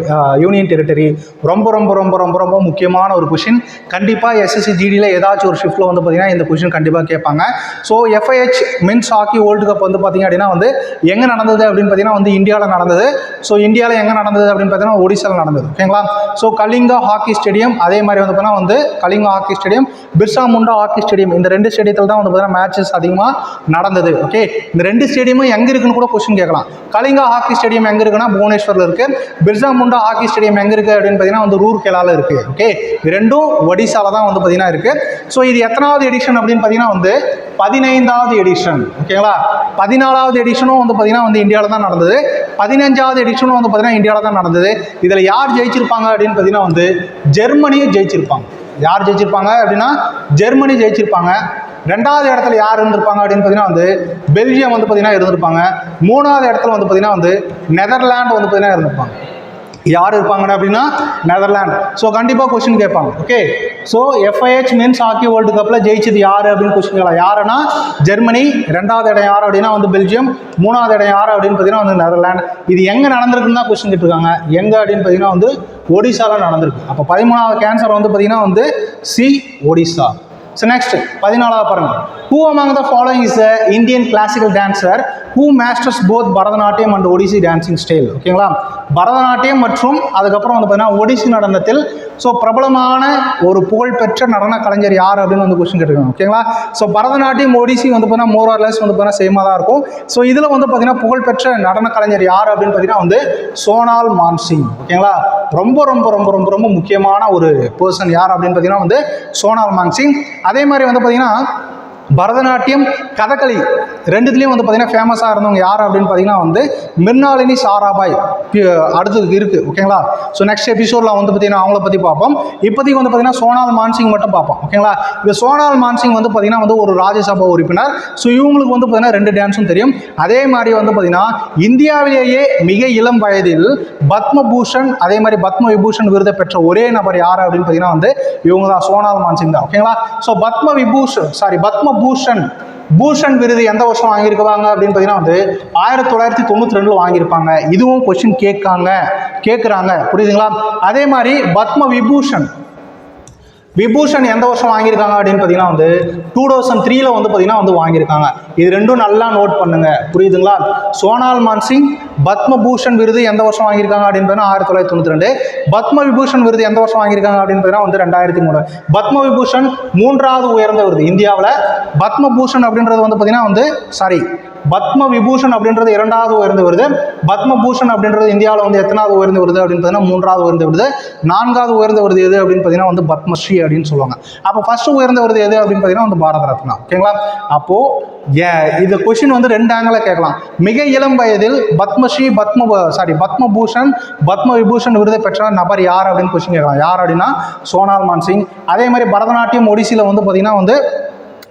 union territory ரொம்ப ரொம்ப ரொம்ப ரொம்ப ரொம்ப முக்கியமான ஒரு கொஷின் கண்டிப்பாக எஸ்எஸ்சி ஜிடியில் ஏதாச்சும் ஒரு ஷிஃப்ட்டில் வந்து பார்த்தீங்கன்னா இந்த கொஷின் கண்டிப்பாக கேட்பாங்க. So FIH men's hockey world cup வந்து பார்த்தீங்க அப்படின்னா வந்து எங்கே நடந்தது அப்படின்னு பார்த்தீங்கன்னா வந்து இந்தியாவில் நடந்தது. ஸோ இந்தியாவில் எங்கே நடந்தது அப்படின்னு பார்த்தீங்கன்னா ஒடிசாவில் நடந்தது. ஓகேங்களா ஸோ கலிங்கா ஹாக்கி ஸ்டேடியம் அதே மாதிரி வந்து பார்த்தீங்கன்னா வந்து Kalinga hockey stadium Birsa Munda hockey stadium இந்த ரெண்டு ஸ்டேடியத்தில் தான் வந்து பார்த்தீங்கன்னா மேட்சஸ் அதிகமாக நடந்தது ஓகே இந்த ரெண்டு ஸ்டேடியமும் எங்கே இருக்குன்னு கூட கொஸ்டின் கேட்கலாம். கலிங்கா ஹாக்கி ஸ்டேடியம் எங்கே இருக்குன்னா புவனேஸ்வரில் இருக்குது பிர்சா முண்டா ஹாக்கி ஸ்டேடியம் எங்கே இருக்குது அப்படின்னு பார்த்தீங்கன்னா வந்து ரூர்கேலாவில் இருக்குது ஓகே இது ரெண்டும் ஒடிசால தான் வந்து பார்த்தீங்கன்னா இருக்குது ஸோ இது எத்தனாவது எடிஷன் அப்படின்னு பார்த்தீங்கன்னா வந்து பதினைந்தாவது எடிஷன் ஓகேங்களா பதினாலாவது எடிஷனும் வந்து பார்த்தீங்கன்னா வந்து இந்தியாவில் தான் நடந்தது. பதினஞ்சாவது எடிஷனும் வந்து பார்த்தீங்கன்னா இந்தியாவில் தான் நடந்தது. இதில் யார் ஜெயிச்சிருப்பாங்க அப்படின்னு பார்த்தீங்கன்னா வந்து ஜெர்மனியும் ஜெயிச்சிருப்பாங்க. யார் ஜெயிச்சிருப்பாங்க அப்படின்னா ஜெர்மனி ஜெயிச்சிருப்பாங்க. ரெண்டாவது இடத்துல யார் இருந்திருப்பாங்க அப்படின்னு பார்த்தீங்கன்னா வந்து பெல்ஜியம் வந்து பார்த்தீங்கன்னா இருந்திருப்பாங்க. மூணாவது இடத்துல வந்து பார்த்தீங்கன்னா வந்து நெதர்லாண்டு வந்து பார்த்தீங்கன்னா இருந்திருப்பாங்க. யார் இருப்பாங்க அப்படின்னா நெதர்லாண்ட் ஸோ கண்டிப்பாக கொஸ்டின் கேட்பாங்க. Okay so FIH men's hockey world கப்பில் ஜெயிச்சது யார் அப்படின்னு கொஸ்டின் கேட்கலாம். யாருன்னா ஜெர்மனி ரெண்டாவது இடம் யார் அப்படின்னா வந்து பெல்ஜியம் மூணாவது இடம் யார் அப்படின்னு பார்த்தீங்கன்னா வந்து நெதர்லாண்ட் இது எங்கே நடந்திருக்குன்னு தான் கொஸ்டின் கேட்டிருக்காங்க. எங்கே அப்படின்னு பார்த்தீங்கன்னா வந்து ஒடிசாவில் நடந்திருக்கு. அப்போ பதிமூணாவது கேன்சர் வந்து பார்த்தீங்கன்னா வந்து சி ஒடிசா. ஸோ நெக்ஸ்ட் பதினாலாவது பாருங்க. Who among the following is Indian classical dancer who masters both Bharatanatyam and Odissi dancing style ஓகேங்களா பரதநாட்டியம் மற்றும் அதுக்கப்புறம் வந்து பார்த்தீங்கன்னா ஒடிசி நடனத்தில் ஸோ பிரபலமான ஒரு புகழ்பெற்ற நடன கலைஞர் யார் அப்படின்னு வந்து கொஸ்டின் கேட்டிருக்காங்க. ஓகேங்களா ஸோ பரதநாட்டியம் ஒடிசி வந்து பார்த்தீங்கன்னா மோர் ஆர்லெஸ் வந்து பார்த்தீங்கன்னா சேமாக தான் இருக்கும். ஸோ இதில் வந்து பார்த்தீங்கன்னா புகழ்பெற்ற நடன கலைஞர் யார் அப்படின்னு பார்த்தீங்கன்னா வந்து சோனால் மான்சிங். ஓகேங்களா ரொம்ப ரொம்ப ரொம்ப ரொம்ப ரொம்ப முக்கியமான ஒரு பர்சன் யார் அப்படின்னு பார்த்தீங்கன்னா வந்து சோனால் மான்சிங். அதே மாதிரி வந்து பார்த்தீங்கன்னா பரதநாட்டியம் கதகளி ரெண்டுத்துலேயும் வந்து பார்த்தீங்கன்னா ஃபேமஸாக இருந்தவங்க யார் அப்படின்னு பார்த்தீங்கன்னா வந்து மிர்னாலினி சாராபாய் அடுத்தது இருக்குது ஓகேங்களா ஸோ நெக்ஸ்ட் எபிசோடில் வந்து பார்த்தீங்கன்னா அவங்கள பற்றி பார்ப்போம். இப்போதைக்கு வந்து பார்த்தீங்கன்னா சோனால் மான்சிங் மட்டும் பார்ப்போம் ஓகேங்களா இந்த சோனால் மான்சிங் வந்து பார்த்திங்கன்னா வந்து ஒரு ராஜ்யசபா உறுப்பினர். ஸோ இவங்களுக்கு வந்து பார்த்திங்கன்னா ரெண்டு டான்ஸும் தெரியும். அதே மாதிரி வந்து பார்த்திங்கன்னா இந்தியாவிலேயே மிக இளம் வயதில் பத்மபூஷன் அதே மாதிரி பத்ம விபூஷன் விருதை பெற்ற ஒரே நபர் யார் அப்படின்னு பார்த்தீங்கன்னா வந்து இவங்க தான் சோனால் மான்சிங் தான் ஓகேங்களா ஸோ பத்ம விபூஷன் சாரி பத்ம பத்மபூஷன் பூஷன் விருது எந்த வருஷம் வாங்கியிருக்காங்க அப்படின்னு பார்த்தீங்கன்னா வந்து ஆயிரத்தி தொள்ளாயிரத்தி தொண்ணூற்றி ரெண்டில் வாங்கியிருப்பாங்க. இதுவும் கொஸ்டின் கேட்காங்க கேட்குறாங்க புரியுதுங்களா? அதே மாதிரி பத்ம விபூஷன். விபூஷன் எந்த வருஷம் வாங்கியிருக்காங்க அப்படின்னு பார்த்தீங்கன்னா வந்து டூ தௌசண்ட் த்ரீல வந்து பார்த்தீங்கன்னா வந்து வாங்கியிருக்காங்க. இது ரெண்டும் நல்லா நோட் பண்ணுங்க. புரியுதுங்களா? சோனால் மான்சிங் பத்மபூஷன் விருது எந்த வருஷம் வாங்கியிருக்காங்க அப்படின்னு பார்த்தீங்கன்னா ஆயிரத்தி தொள்ளாயிரத்தி தொண்ணூற்றி ரெண்டு. பத்ம விபூஷன் விருது எந்த வருஷம் வாங்கியிருக்காங்க அப்படின்னு பார்த்தீங்கன்னா வந்து ரெண்டாயிரத்தி மூணு. பத்ம விபூஷன் மூன்றாவது உயர்ந்த விருது இந்தியாவில். பத்மபூஷன் அப்படின்றது வந்து பார்த்தீங்கன்னா வந்து சாரி பத்ம விபூஷன் அப்படின்றது இரண்டாவது உயர்ந்த விருது. பத்மபூஷன் அப்படின்றது இந்தியாவில் வந்து எத்தனாவது உயர்ந்து வருது அப்படின்னு பார்த்தீங்கன்னா மூன்றாவது உயர்ந்து விருது. நான்காவது உயர்ந்த விருது எது அப்படின்னு பார்த்தீங்கன்னா வந்து பத்மஸ்ரீ அப்படின்னு சொல்லுவாங்க. அப்போ ஃபர்ஸ்ட் உயர்ந்த விருது எது அப்படின்னு பார்த்தீங்கன்னா வந்து பாரத ரத்னா. ஓகேங்களா? அப்போ ஏ இது கொஷின் வந்து ரெண்டு ஆங்கில கேட்கலாம். மிக இளம் வயதில் பத்மஸ்ரீ பத்ம சாரி பத்மபூஷன் பத்ம விபூஷன் விருதை பெற்ற நபர் யார் அப்படின்னு கொஷின் கேட்கலாம். யார் அப்படின்னா சோனால் மான்சிங் அதே மாதிரி பரதநாட்டியம் ஒடிசியில் வந்து பார்த்தீங்கன்னா வந்து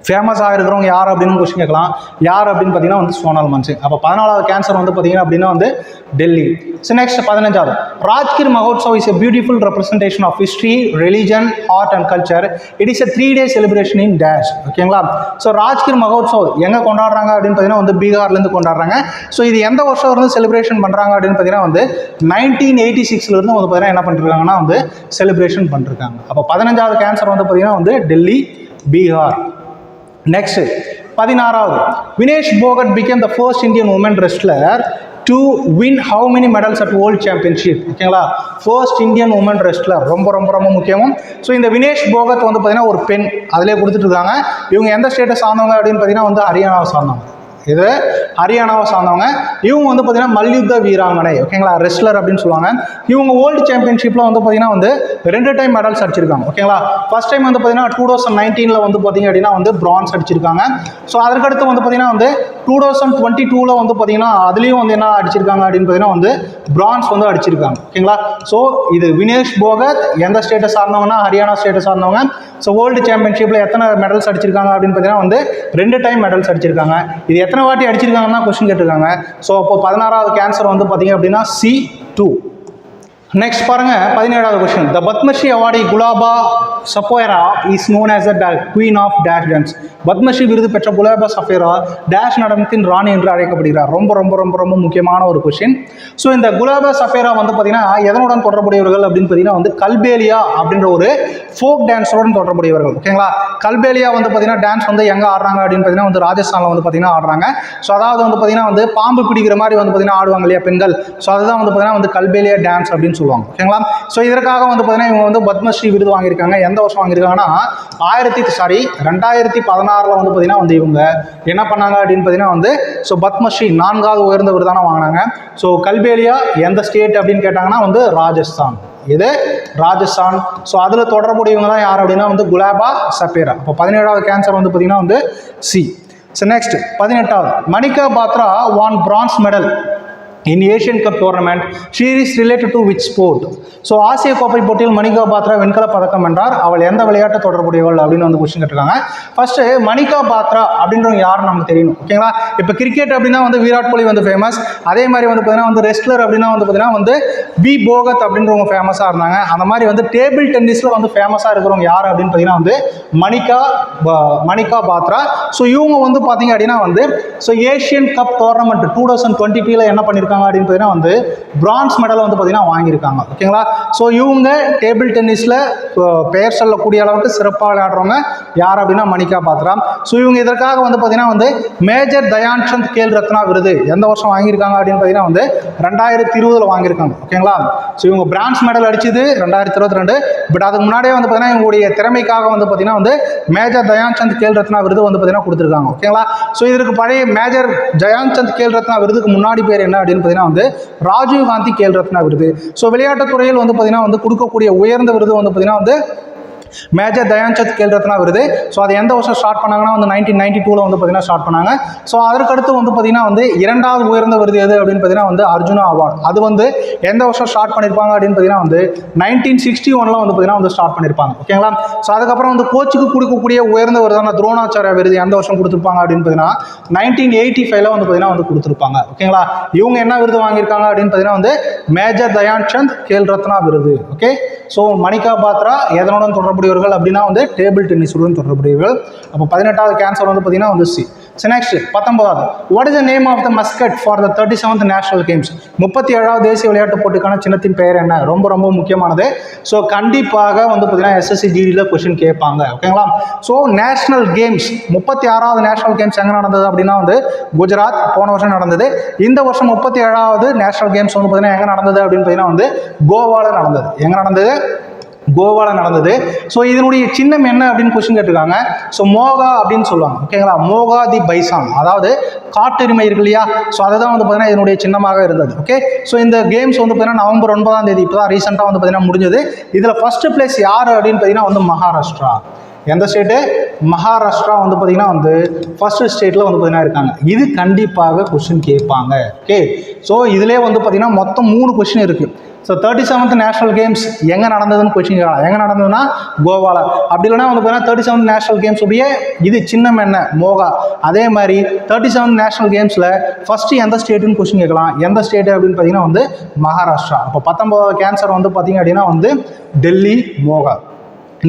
ஃபேமஸாக இருக்கிறவங்க யார் அப்படின்னு கொஸ்டின் கேட்கலாம். யார் அப்படின்னு பார்த்தீங்கன்னா வந்து சோனால் மான்சிங் அப்போ பதினாலாவது கேன்சர் வந்து பார்த்தீங்கன்னா அப்படின்னா வந்து டெல்லி. ஸோ நெக்ஸ்ட் பதினஞ்சாவது. Rajgir Mahotsav is a beautiful representation of history religion art and culture it is a three day celebration in dash ஓகேங்களா ஸோ ராஜ்கிர் மகோத்சவ் எங்கே கொண்டாடுறாங்க அப்படின்னு பார்த்தீங்கன்னா வந்து பீகார்லேருந்து கொண்டாடுறாங்க. ஸோ இது எந்த வருஷம் இருந்து செலிப்ரேஷன் பண்ணுறாங்க அப்படின்னு பார்த்தீங்கன்னா வந்து நைன்டீன் எயிட்டி சிக்ஸ்லேருந்து வந்து பார்த்தீங்கன்னா என்ன பண்ணிருக்காங்கன்னா வந்து செலிப்ரேஷன் பண்ணிருக்காங்க. அப்போ பதினஞ்சாவது கேன்சர் வந்து பார்த்தீங்கன்னா வந்து டெல்லி பீகார். நெக்ஸ்ட் பதினாறாவது. Vinesh Phogat became the first Indian woman wrestler to win how many medals at world championship ஓகேங்களா? ஃபர்ஸ்ட் இந்தியன் உமன் ரெஸ்லர் ரொம்ப ரொம்ப ரொம்ப முக்கியமும். ஸோ இந்த வினேஷ் போகத் வந்து பார்த்தீங்கன்னா ஒரு பெண். அதிலே கொடுத்துட்டு இருக்காங்க. இவங்க எந்த ஸ்டேட்டை சார்ந்தவங்க அப்படின்னு பார்த்தீங்கன்னா வந்து ஹரியானாவை சார்ந்தவங்க. இது ஹரியானாவை சார்ந்தவங்க. இவங்க வந்து பார்த்தீங்கன்னா மல்யுத்த வீராங்கனை ஓகேங்களா? ரெஸ்லர் அப்படின்னு சொல்லுவாங்க. இவங்க வேர்ல்டு சாம்பியன்ஷிப்பில் வந்து பார்த்தீங்கன்னா வந்து ரெண்டு டைம் மெடல்ஸ் அடிச்சிருக்காங்க ஓகேங்களா? ஃபர்ஸ்ட் டைம் வந்து பார்த்தீங்கன்னா டூ தௌசண்ட் நைன்டீனில் வந்து பார்த்தீங்க அப்படின்னா வந்து பிரான்ஸ் அடிச்சிருக்காங்க. ஸோ அதற்கடுத்து வந்து பார்த்தீங்கன்னா வந்து டூ தௌசண்ட் டுவெண்ட்டி டூவில் வந்து பார்த்தீங்கன்னா அதுலேயும் வந்து என்ன அடிச்சிருக்காங்க அப்படின்னு பார்த்தீங்கன்னா வந்து பிரான்ஸ் வந்து அடிச்சிருக்காங்க ஓகேங்களா? ஸோ இது வினேஷ் போகத் எந்த ஸ்டேட்டை சார்ந்தவங்கன்னா? ஹரியானா ஸ்டேட்டை சார்ந்தவங்க. ஸோ வேர்ல்டு சாம்பியன்ஷிப்பில் எத்தனை மெடல்ஸ் அடிச்சிருக்காங்க அப்படின்னு பார்த்தீங்கன்னா வந்து ரெண்டு டைம் மெடல்ஸ் அடிச்சிருக்காங்க. இது எத்தனை வாட்டி அடிச்சிருக்காங்கன்னா கொஸ்டின் கேட்டிருக்காங்க. ஸோ அப்போ பதினாறாவது கேன்சர் வந்து பார்த்தீங்க அப்படின்னா சி டூ நெக்ஸ்ட் பாருங்க பதினேழாவது question the Padma Shri awardee Gulabo Sapera is known as a queen of dash dance Padma Shri விருது பெற்ற குலாபா சஃபேரா டேஷ் நடனத்தின் ராணி என்று அழைக்கப்படுகிறார். ரொம்ப ரொம்ப ரொம்ப ரொம்ப முக்கியமான ஒரு கொஸ்டின் ஸோ இந்த குலாபா சஃபேரா வந்து பார்த்தீங்கன்னா எதனுடன் தொடர்புடையவர்கள் அப்படின்னு பார்த்தீங்கன்னா வந்து கல்பேலியா அப்படின்ற ஒரு ஃபோக் டான்ஸுடன் தொடர்புடையவர்கள். ஓகேங்களா கல்பேலியா வந்து பார்த்தீங்கன்னா டான்ஸ் வந்து எங்கே ஆடுறாங்க அப்படின்னு பார்த்தீங்கன்னா வந்து ராஜஸ்தானில் வந்து பார்த்தீங்கன்னா ஆடுறாங்க. ஸோ அதாவது வந்து பார்த்தீங்கன்னா வந்து பாம்பு பிடிக்கிற மாதிரி வந்து பார்த்தீங்கன்னா ஆடுவாங்க இல்லையா பெண்கள். ஸோ அதுதான் வந்து பார்த்தீங்கன்னா வந்து கல்பேலியா டான்ஸ் அப்படின்னு சொல்லுவாங்க. ஓகேங்களா ஸோ இதற்காக வந்து பார்த்தீங்கன்னா இவங்க வந்து பத்மஸ்ரீ விருது வாங்கியிருக்காங்க. எந்த வருஷம் வாங்கியிருக்காங்கன்னா ஆயிரத்தி சாரி ரெண்டாயிரத்தி பதினாறில் வந்து பார்த்தீங்கன்னா வந்து இவங்க என்ன பண்ணாங்க அப்படின்னு பார்த்தீங்கன்னா வந்து ஸோ பத்மஸ்ரீ நான்காவது உயர்ந்த விருதான வாங்கினாங்க. ஸோ கல்பேலியா எந்த ஸ்டேட் அப்படின்னு கேட்டாங்கன்னா வந்து ராஜஸ்தான். இது ராஜஸ்தான். ஸோ அதில் தொடர்புடையவங்க தான் யார் அப்படின்னா வந்து குலாபா சப்பேரா. இப்போ பதினேழாவது கேன்சர் வந்து பார்த்தீங்கன்னா வந்து சி. ஸோ நெக்ஸ்ட் பதினெட்டாவது. Manika Batra won bronze medal in Asian cup tournament she is related to which sport so ஆசிய கோப்பை போட்டியில் மணிகா பாத்ரா வெண்கல பதக்கம் வென்றார். அவள் எந்த விளையாட்டு தொடர்புடையவள் அப்படின்னு வந்து கொஸ்டின் கேட்டிருக்காங்க. ஃபர்ஸ்ட்டு மணிகா பாத்ரா அப்படின்றவங்க யாருன்னு நமக்கு தெரியணும். ஓகேங்களா இப்போ கிரிக்கெட் அப்படின்னா வந்து விராட் கோலி வந்து ஃபேமஸ் அதே மாதிரி வந்து பார்த்தீங்கன்னா வந்து ரெஸ்லர் அப்படின்னா வந்து பார்த்தீங்கன்னா வந்து பி போகத் அப்படின்றவங்க ஃபேமஸாக இருந்தாங்க. அந்த மாதிரி வந்து டேபிள் டென்னிஸில் வந்து ஃபேமஸாக இருக்கிறவங்க யார் அப்படின்னு பார்த்தீங்கன்னா வந்து மணிகா மணிகா பாத்ரா. ஸோ இவங்க வந்து பார்த்தீங்க அப்படின்னா வந்து so Asian cup tournament two thousand twenty என்ன பண்ணியிருக்காங்க வாங்கியிருக்காங்க அப்படின்னு பார்த்தீங்கன்னா வந்து பிரான்ஸ் மெடல் வந்து பார்த்தீங்கன்னா வாங்கியிருக்காங்க. ஓகேங்களா? ஸோ இவங்க டேபிள் டென்னிஸில் பெயர் சொல்லக்கூடிய அளவுக்கு சிறப்பாக விளையாடுறவங்க யார் அப்படின்னா மணிக்கா பாத்ரா. ஸோ இவங்க இதற்காக வந்து பார்த்தீங்கன்னா வந்து மேஜர் தயான் சந்த் கேல் ரத்னா விருது எந்த வருஷம் வாங்கியிருக்காங்க அப்படின்னு பார்த்தீங்கன்னா வந்து ரெண்டாயிரத்தி இருபதில் வாங்கியிருக்காங்க. ஓகேங்களா? ஸோ இவங்க பிரான்ஸ் மெடல் அடிச்சது ரெண்டாயிரத்தி இருபத்தி ரெண்டு. பட் அதுக்கு முன்னாடியே வந்து பார்த்தீங்கன்னா இவங்களுடைய திறமைக்காக வந்து பார்த்தீங்கன்னா வந்து மேஜர் தயான் சந்த் கேல் ரத்னா விருது வந்து பார்த்தீங்கன்னா கொடுத்துருக்காங்க. ஓகேங்களா? ஸோ இதற்கு பழைய மேஜர் ஜயான் சந்த் கேல் ரத்னா விருதுக்கு முன்னாடி பேர் என்ன அப்படின்னு பார்த்தீங்கன்னா வந்து ராஜீவ் காந்தி கேல் ரத்னா விருது. ஸோ விளையாட்டுத் துறையில் வந்து பார்த்தீங்கன்னா வந்து கொடுக்கக்கூடிய உயர்ந்த விருது வந்து பார்த்தீங்கன்னா வந்து மேஜர் தயான்சந்த் கேல் ரத்னா விருது. ஸோ அது எந்த வருஷம் ஸ்டார்ட் பண்ணாங்கன்னா வந்து நைன்டீன் நைன்டி டூவில் வந்து பார்த்தீங்கன்னா ஸ்டார்ட் பண்ணாங்க. ஸோ அதற்கடுத்து வந்து பார்த்தீங்கன்னா வந்து இரண்டாவது உயர்ந்த விருது எது அப்படின்னு பார்த்தீங்கன்னா வந்து அர்ஜுனா அவார்டு அது வந்து எந்த வருஷம் ஸ்டார்ட் பண்ணியிருப்பாங்க அப்படின்னு பார்த்தீங்கன்னா வந்து நைன்டீன் சிக்ஸ்டி ஒனில் வந்து பார்த்தீங்கன்னா வந்து ஸ்டார்ட் பண்ணியிருப்பாங்க ஓகேங்களா ஸோ அதுக்கப்புறம் வந்து கோச்சுக்கு கொடுக்கக்கூடிய உயர்ந்த விருதான துரோணாச்சாரிய விருது எந்த வருஷம் கொடுத்துருப்பாங்க அப்படின்னு பார்த்தீங்கன்னா நைன்டீன் எயிட்டி ஃபைவ்ல வந்து பார்த்தீங்கன்னா வந்து கொடுத்துருப்பாங்க. ஓகேங்களா இவங்க என்ன விருது வாங்கியிருக்காங்க அப்படின்னு பார்த்தீங்கன்னா வந்து மேஜர் தயான் சந்த் கேல் ரத்னா விருது. ஓகே ஸோ மணிகா பாத்ரா எதனுடன் தொடர்புடையவர்கள் அப்படின்னா வந்து டேபிள் டென்னிஸுடன் தொடர்புடையவர்கள். அப்போ பதினெட்டாவது கேன்சர் வந்து பார்த்தீங்கன்னா வந்து சி. ஸோ நெக்ஸ்ட் பத்தொன்பதாவது. What is the name of the mascot for the thirty seventh national games முப்பத்தி ஏழாவது தேசிய விளையாட்டு போட்டிக்கான சின்னத்தின் பெயர் என்ன? ரொம்ப ரொம்ப முக்கியமானது. ஸோ கண்டிப்பாக வந்து பார்த்தீங்கன்னா எஸ்எஸ்சி ஜிடியில் கொஷின் கேட்பாங்க. ஓகேங்களா ஸோ நேஷனல் கேம்ஸ் முப்பத்தி ஆறாவது நேஷனல் கேம்ஸ் எங்கே நடந்தது அப்படின்னா வந்து குஜராத் போன வருஷம் நடந்தது. இந்த வருஷம் முப்பத்தி ஏழாவது நேஷனல் கேம்ஸ் வந்து பார்த்தீங்கன்னா எங்கே நடந்தது அப்படின்னு பார்த்தீங்கன்னா வந்து கோவாவில் நடந்தது. எங்கே நடந்தது? கோவாவில் நடந்தது. ஸோ இதனுடைய சின்னம் என்ன அப்படின்னு கொஸ்டின் கேட்டிருக்காங்க. ஸோ மோகா அப்படின்னு சொல்லுவாங்க. ஓகேங்களா மோகா தி பைசான் அதாவது காட்டெருமை இருக்கு இல்லையா? ஸோ அதுதான் வந்து பார்த்தீங்கன்னா இதனுடைய சின்னமாக இருந்தது. ஓகே ஸோ இந்த கேம்ஸ் வந்து பார்த்தீங்கன்னா நவம்பர் ஒன்பதாம் தேதி இப்போ தான் ரீசெண்டாக வந்து பார்த்தீங்கன்னா முடிஞ்சது. இதில் ஃபஸ்ட்டு பிளேஸ் யார் அப்படின்னு பார்த்தீங்கன்னா வந்து மகாராஷ்டிரா. எந்த ஸ்டேட்டு மகாராஷ்டிரா வந்து பார்த்தீங்கன்னா வந்து ஃபர்ஸ்ட் ஸ்டேட்டில் வந்து பார்த்தீங்கன்னா இருக்காங்க. இது கண்டிப்பாக கொஸ்டின் கேட்பாங்க. ஓகே ஸோ இதிலே வந்து பார்த்தீங்கன்னா மொத்தம் மூணு கொஸ்டின் இருக்குது so thirty seventh national games எங்கே நடந்ததுன்னு கொஸ்டின் கேட்கலாம். எங்கே நடந்ததுன்னா கோவாவில் அப்படி இல்லைனா வந்து பார்த்தீங்கன்னா தேர்ட்டி செவன்த் நேஷனல் கேம்ஸ் உடைய இது சின்னம் என்ன? மோகா. அதே மாதிரி தேர்ட்டி செவன்த் நேஷனல் கேம்ஸில் ஃபஸ்ட்டு எந்த ஸ்டேட்டுன்னு கொஸ்டின் கேட்கலாம். எந்த ஸ்டேட்டு அப்படின்னு பார்த்தீங்கன்னா வந்து மகாராஷ்டிரா. அப்போ பத்தொம்போது கேன்சர் வந்து பார்த்தீங்க அப்படின்னா வந்து டெல்லி மோகா.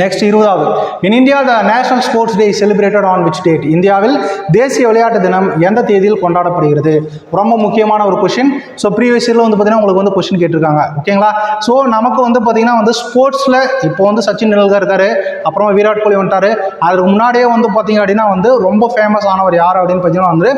நெக்ஸ்ட் இருபதாவது. In India the national sports day celebrated on which date இந்தியாவில் தேசிய விளையாட்டு தினம் எந்த தேதியில் கொண்டாடப்படுகிறது? ரொம்ப முக்கியமான ஒரு கொஷின் ஸோ ப்ரீவியஸ் இயரில் வந்து பார்த்தீங்கன்னா உங்களுக்கு வந்து கொஷின் கேட்டிருக்காங்க. ஓகேங்களா ஸோ நமக்கு வந்து பார்த்தீங்கன்னா வந்து ஸ்போர்ட்ஸில் இப்போ வந்து சச்சின் டெண்டுல்கர் இருக்காரு. அப்புறம் விராட் கோலி வந்துட்டாரு. அதுக்கு முன்னாடியே வந்து பார்த்தீங்க அப்படின்னா வந்து ரொம்ப ஃபேமஸ் ஆனவர் யார் அப்படின்னு பார்த்தீங்கன்னா வந்து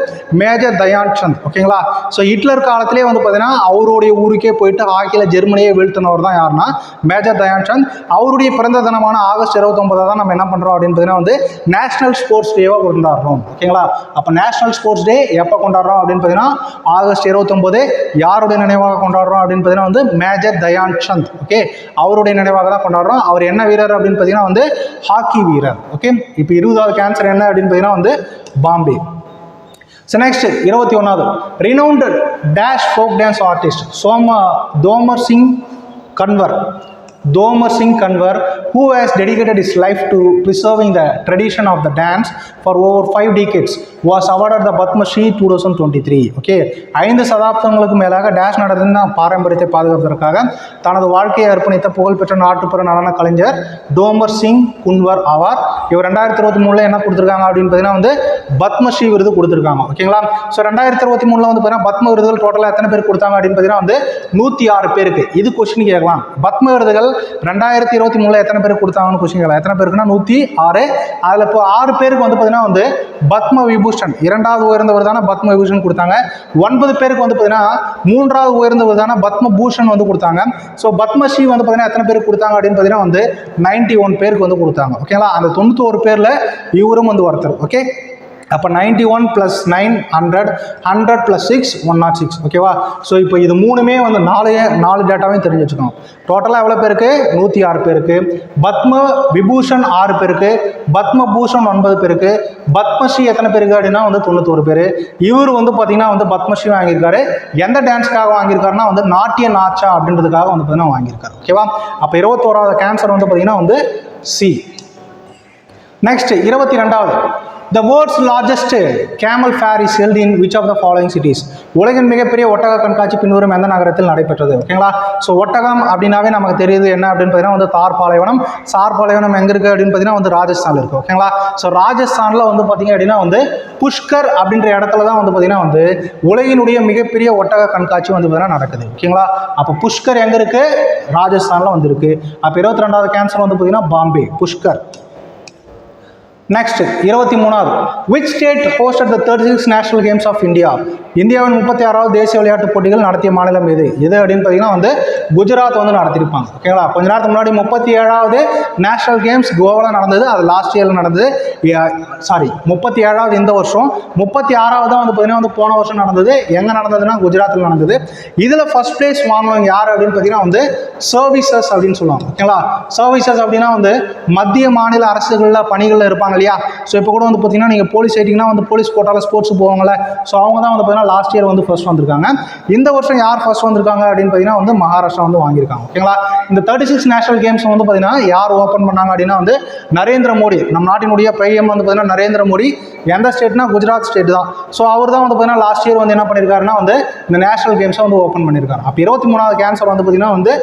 மேஜர் தயான் சந்த். ஓகேங்களா ஸோ ஹிட்லர் காலத்திலே வந்து பார்த்தீங்கன்னா அவருடைய ஊருக்கே போயிட்டு ஹாக்கியில் ஜெர்மனியை வீழ்த்தினவர் தான் யாருன்னா மேஜர் தயான் சந்த். அவருடைய பிறந்த தினமான ஆகஸ்ட் இருபத்தொன்பதை தான் நம்ம என்ன பண்ணுறோம் அப்படின்னு பார்த்தீங்கன்னா வந்து நேஷனல் ஸ்போர்ட்ஸ் டேவாக கொண்டாடுறோம். ஓகேங்களா அப்போ நேஷனல் ஸ்போர்ட்ஸ் டே எப்போ கொண்டாடுறோம் அப்படின்னு பார்த்தீங்கன்னா ஆகஸ்ட் இருபத்தொம்போது யாருடைய நினைவாக கொண்டாடுறோம் அப்படின்னு பார்த்தீங்கன்னா வந்து மேஜர் தயான் சந்த் ஓகே அவருடைய நினைவாக தான் கொண்டாடுறோம். அவர் என்ன வீரர் அப்படின்னு பார்த்தீங்கன்னா வந்து ஹாக்கி வீரர் ஓகே இப்போ இருபதாவது கேன்சர் என்ன அப்படின்னு பார்த்தீங்கன்னா வந்து பாம்பே. ஸோ நெக்ஸ்ட் இருபத்தி ஒன்றாவது renowned dash folk dance artist Soma Tomar Singh Kanwar. Tomar Singh Kanwar who has dedicated his life to preserving the tradition of the dance for over was decades was awarded the Padma Shri 2023 okay ஐந்து சதாப்தங்களுக்கு மேலாக dash நடத்தின பாரம்பரியத்தை பாதுகாப்பதற்காக தனது வாழ்க்கையை அர்ப்பணித்த புகழ்பெற்ற நாட்டுப்புற நடன கலைஞர் டோமர் சிங் குன்வர் ஆவார். இவர் ரெண்டாயிரத்தி இருபத்தி மூணில் என்ன கொடுத்துருக்காங்க அப்படின்னு பார்த்தீங்கன்னா வந்து பத்மஸ்ரீ விருது கொடுத்துருக்காங்க. ஓகேங்களா? ஸோ ரெண்டாயிரத்தி இருபத்தி மூணில் வந்து பார்த்தீங்கன்னா பத்ம விருதுகள் டோட்டலாக எத்தனை பேர் கொடுத்தாங்க அப்படின்னு பார்த்தீங்கன்னா வந்து நூற்றி ஆறு பேருக்கு. இது கொஸ்டின் கேட்கலாம். பத்ம விருதுகள் ரெண்டாயிரத்தி இருபத்தி மூணில் எத்தனை பேருக்கு கொடுத்தாங்கன்னு கொஸ்டின் கேட்கலாம் எத்தனை பேருக்குன்னா? நூற்றி ஆறு. அதில் இப்போ ஆறு பேருக்கு வந்து பார்த்தீங்கன்னா வந்து பத்ம விபூஷன் இரண்டாவது உயர்ந்தவர் தானே பத்ம விபூஷன் கொடுத்தாங்க. ஒன்பது பேருக்கு வந்து பார்த்தீங்கன்னா மூன்றாவது உயர்ந்தவர் தானே பத்ம பூஷன் வந்து கொடுத்தாங்க. ஸோ பத்மஸ்ரீ வந்து பார்த்தீங்கன்னா எத்தனை பேருக்கு கொடுத்தாங்க அப்படின்னு பார்த்தீங்கன்னா வந்து நைன்டி ஒன் பேருக்கு வந்து கொடுத்தாங்க. ஓகேங்களா அந்த தொண்ணூத்தோரு பேரில் இவரும் வந்து ஒருத்தர். ஓகே அப்போ ninety one plus nine hundred hundred plus six one nought six ஓகேவா ஸோ இப்போ இது மூணுமே வந்து நாலு நாலு டேட்டாவையும் தெரிஞ்சு வச்சுக்கணும். டோட்டலாக எவ்வளோ பேருக்கு? நூற்றி ஆறு பேருக்கு. பத்ம விபூஷன் ஆறு பேருக்கு. பத்ம பூஷன் ஒன்பது பேருக்கு. பத்மஸ்ரீ எத்தனை பேருக்கு அப்படின்னா வந்து தொண்ணூத்தோரு பேர். இவர் வந்து பார்த்தீங்கன்னா வந்து பத்மஸ்ரீ வாங்கியிருக்காரு. எந்த டான்ஸ்க்காக வாங்கியிருக்காருன்னா வந்து நாட்டிய நாச்சா அப்படின்றதுக்காக வந்து பார்த்தீங்கன்னா வாங்கியிருக்காரு. ஓகேவா அப்போ இருபத்தோராவது கேன்சர் வந்து பார்த்தீங்கன்னா வந்து சி நெக்ஸ்ட் இருபத்தி ரெண்டாவது. The world's largest camel fair is held in which of the following cities உலகின் மிகப்பெரிய ஒட்டக கண்காட்சி பின்வரும் எந்த நகரத்தில் நடைபெற்றது? ஓகேங்களா ஸோ ஒட்டகம் அப்படின்னாவே நமக்கு தெரியுது என்ன அப்படின்னு பார்த்தீங்கன்னா வந்து தார் பாலைவனம் சார் பாலைவனம் எங்கே இருக்குது அப்படின்னு பார்த்தீங்கன்னா வந்து ராஜஸ்தானில் இருக்குது ஓகேங்களா ஸோ ராஜஸ்தானில் வந்து பார்த்தீங்க அப்படின்னா வந்து புஷ்கர் அப்படின்ற இடத்துல தான் வந்து பார்த்தீங்கன்னா வந்து உலகினுடைய மிகப்பெரிய ஒட்டக கண்காட்சி வந்து பார்த்தீங்கன்னா நடக்குது. ஓகேங்களா அப்போ புஷ்கர் எங்கே இருக்குது ராஜஸ்தானில் வந்து அப்போ இருபத்தி ரெண்டாவது கேன்சர் வந்து பார்த்தீங்கன்னா பாம்பே. புஷ்கர். நெக்ஸ்ட் இருபத்தி மூணாவது. Which state hosted the thirty six national games of India இந்தியாவின் முப்பத்தி ஆறாவது தேசிய விளையாட்டுப் போட்டிகள் நடத்திய மாநிலம் எது? எது அப்படின்னு பார்த்தீங்கன்னா வந்து குஜராத் வந்து நடத்திருப்பாங்க ஓகேங்களா கொஞ்ச நேரத்துக்கு முன்னாடி முப்பத்தி ஏழாவது நேஷனல் கேம்ஸ் கோவாவில் நடந்தது. அது லாஸ்ட் இயரில் நடந்தது. சாரி முப்பத்தி ஏழாவது இந்த வருஷம். முப்பத்தி ஆறாவது தான் வந்து பார்த்தீங்கன்னா வந்து போன வருஷம் நடந்தது. எங்கே நடந்ததுன்னா குஜராத்தில் நடந்தது. இதில் ஃபர்ஸ்ட் பிளேஸ் வாங்குவாங்க யார் அப்படின்னு பார்த்தீங்கன்னா வந்து சர்வீசஸ் அப்படின்னு சொல்லுவாங்க. ஓகேங்களா சர்வீசஸ் அப்படின்னா வந்து மத்திய மாநில அரசுகளில் பணிகளில் இருப்பாங்க இல்லையா ஸோ இப்போ கூட வந்து பார்த்தீங்கன்னா நீங்கள் போலீஸ் ஆகிட்டிங்கன்னா வந்து போலீஸ் கோட்டாவில் ஸ்போர்ட்ஸ் போவாங்கள ஸோ அவங்க தான் வந்து பார்த்தீங்கன்னா லாஸ்ட் இயர் வந்து ஃபர்ஸ்ட் வந்திருக்காங்க. இந்த வருஷம் யார் ஃபர்ஸ்ட் வந்திருக்காங்க அப்படின்னு பார்த்தீங்கன்னா வந்து மகாராஷ்டிரா வந்து வாங்கியிருக்காங்க. ஓகேங்களா இந்த தேர்ட்டி சிக்ஸ் நேஷனல் கேம்ஸ் வந்து பார்த்தீங்கன்னா யார் ஓப்பன் பண்ணாங்க அப்படின்னா வந்து நரேந்திர மோடி. நம்ம நாட்டினுடைய பிஎம் வந்து பார்த்தீங்கன்னா நரேந்திர மோடி. எந்த ஸ்டேட்னா குஜராத் ஸ்டேட் தான். ஸோ அவர் தான் வந்து பார்த்தீங்கன்னா லாஸ்ட் இயர் வந்து என்ன பண்ணியிருக்காருன்னா வந்து இந்த நேஷனல் கேம்ஸை வந்து ஓப்பன் பண்ணியிருக்காரு அப்போ இருபத்தி மூணாவது கேன்சர் வந்து பார்த்தீங்கன்னா வந்து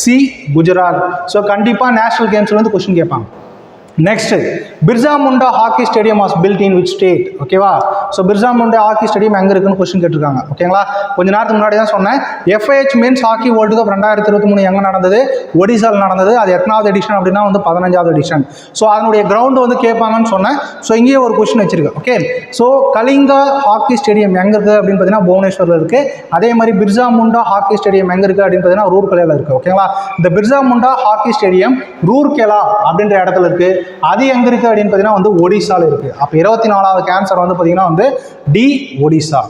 சி குஜராத். ஸோ கண்டிப்பாக நேஷனல் கேம்ஸில் வந்து கொஸ்டின் கேட்பாங்க. Next Birsa Munda hockey stadium was built in which state ஓகேவா so Birsa Munda hockey stadium எங்கே இருக்குன்னு கொஸ்டின் கேட்டிருக்காங்க. ஓகேங்களா கொஞ்ச நேரத்துக்கு முன்னாடி தான் சொன்னேன். FIH men's hockey world cup ரெண்டாயிரத்தி இருபத்தி மூணு எங்கே நடந்தது? ஒடிசாவில் நடந்தது. அது எத்தனாவது எடிஷன் அப்படின்னா வந்து பதினஞ்சாவது எடிஷன் ஸோ அதனுடைய கிரவுண்டு வந்து கேட்பாங்கன்னு சொன்னேன். ஸோ இங்கேயே ஒரு கொஸ்டின் வச்சிருக்கேன். Okay so Kalinga hockey stadium எங்கே இருக்குது அப்படின்னு பார்த்தீங்கன்னா புவனேஸ்வரில் இருக்குது அதே மாதிரி பிர்சா முண்டா ஹாக்கி ஸ்டேடியம் எங்கே இருக்குது அப்படின்னு பார்த்தீங்கன்னா ரூர்கேலாவில் இருக்குது ஓகேங்களா இந்த பிர்சா முண்டா ஹாக்கி ஸ்டேடியம் ரூர்கேலா அப்படின்ற இடத்துல இருக்குது அது எங்கே இருக்குது அப்படின்னு பார்த்தீங்கன்னா வந்து ஒடிசாவில் இருக்குது அப்போ இருபத்தி நாலாவது கேன்சர் வந்து பார்த்தீங்கன்னா வந்து டி ஒடிசா.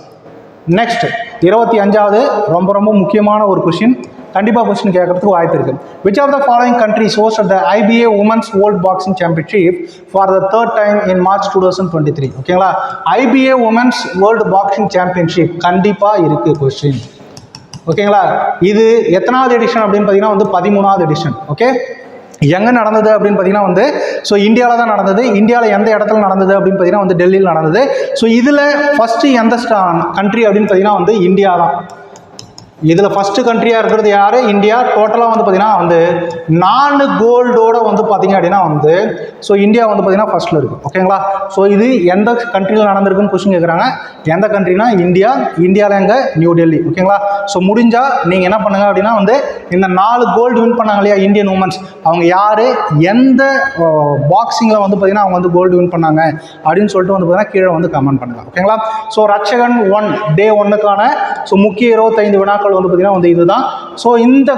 நெக்ஸ்ட் இருபத்தி அஞ்சாவது ரொம்ப ரொம்ப முக்கியமான ஒரு கொஷின் கண்டிப்பாக கொஸ்டின் கேட்கறதுக்கு வாய்ப்பு இருக்கு. Which of the following countries host the IBA women's world boxing championship for the third time in March two thousand twenty three ஓகேங்களா IBA women's world boxing championship கண்டிப்பாக இருக்குது கொஸ்டின் ஓகேங்களா இது எத்தனாவது எடிஷன் அப்படின்னு பார்த்தீங்கன்னா வந்து பதிமூணாவது எடிஷன் ஓகே எங்கே நடந்தது அப்படின்னு பார்த்தீங்கன்னா வந்து ஸோ இந்தியாவில் தான் நடந்தது. இந்தியாவில் எந்த இடத்துல நடந்தது அப்படின்னு பார்த்தீங்கன்னா வந்து டெல்லியில் நடந்தது. ஸோ இதில் ஃபஸ்ட்டு எந்த கண்ட்ரி அப்படின்னு பார்த்தீங்கன்னா வந்து இந்தியா தான். இதில் ஃபஸ்ட்டு கண்ட்ரியாக இருக்கிறது யார்? இந்தியா. டோட்டலாக வந்து பார்த்திங்கன்னா வந்து நாலு கோல்டோட வந்து பார்த்திங்க அப்படின்னா வந்து ஸோ இந்தியா வந்து பார்த்திங்கன்னா ஃபஸ்ட்டில் இருக்குது ஓகேங்களா ஸோ இது எந்த கண்ட்ரியில் நடந்திருக்குன்னு கொஸ்டின் கேட்குறாங்க எந்த கண்ட்ரினா இந்தியா இந்தியாவில் எங்கே? நியூ டெல்லி ஓகேங்களா ஸோ முடிஞ்சால் நீங்கள் என்ன பண்ணுங்க அப்படின்னா வந்து இந்த நாலு கோல்டு வின் பண்ணாங்க இல்லையா இந்தியன் உமன்ஸ் அவங்க யார்? எந்த பாக்ஸிங்கில் வந்து பார்த்திங்கன்னா அவங்க வந்து கோல்டு வின் பண்ணாங்க. அப்படின்னு சொல்லிட்டு வந்து பார்த்தீங்கன்னா கீழே வந்து கமெண்ட் பண்ணுங்க. ஓகேங்களா ஸோ ரட்சகன் ஒன் டே ஒன்னுக்கான ஸோ முக்கிய இருபத்தைந்து வினாக்கள் வந்து பார்த்திங்கன்னா வந்து இதுதான். ஸோ இந்த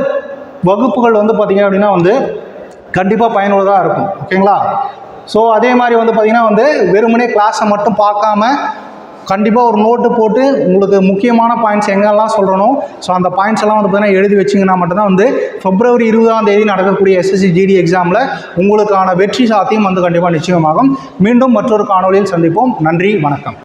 வகுப்புகள் வந்து பார்த்திங்க அப்படின்னா வந்து கண்டிப்பாக பயனுள்ளதாக இருக்கும். ஓகேங்களா ஸோ அதே மாதிரி வந்து பார்த்திங்கன்னா வந்து வெறுமனே கிளாஸை மட்டும் பார்க்காம கண்டிப்பாக ஒரு நோட்டு போட்டு உங்களுக்கு முக்கியமான பாயிண்ட்ஸ் எங்கெல்லாம் சொல்கிறனோ ஸோ அந்த பாயிண்ட்ஸ் எல்லாம் வந்து பார்த்தீங்கன்னா எழுதி வச்சிங்கன்னா மட்டும்தான் வந்து பிப்ரவரி இருபதாம் தேதி நடக்கக்கூடிய எஸ்எஸ்சி ஜிடி எக்ஸாமில் உங்களுக்கான வெற்றி சாத்தியம் வந்து கண்டிப்பாக நிச்சயமாகும். மீண்டும் மற்றொரு காணொலியில் சந்திப்போம். நன்றி வணக்கம்.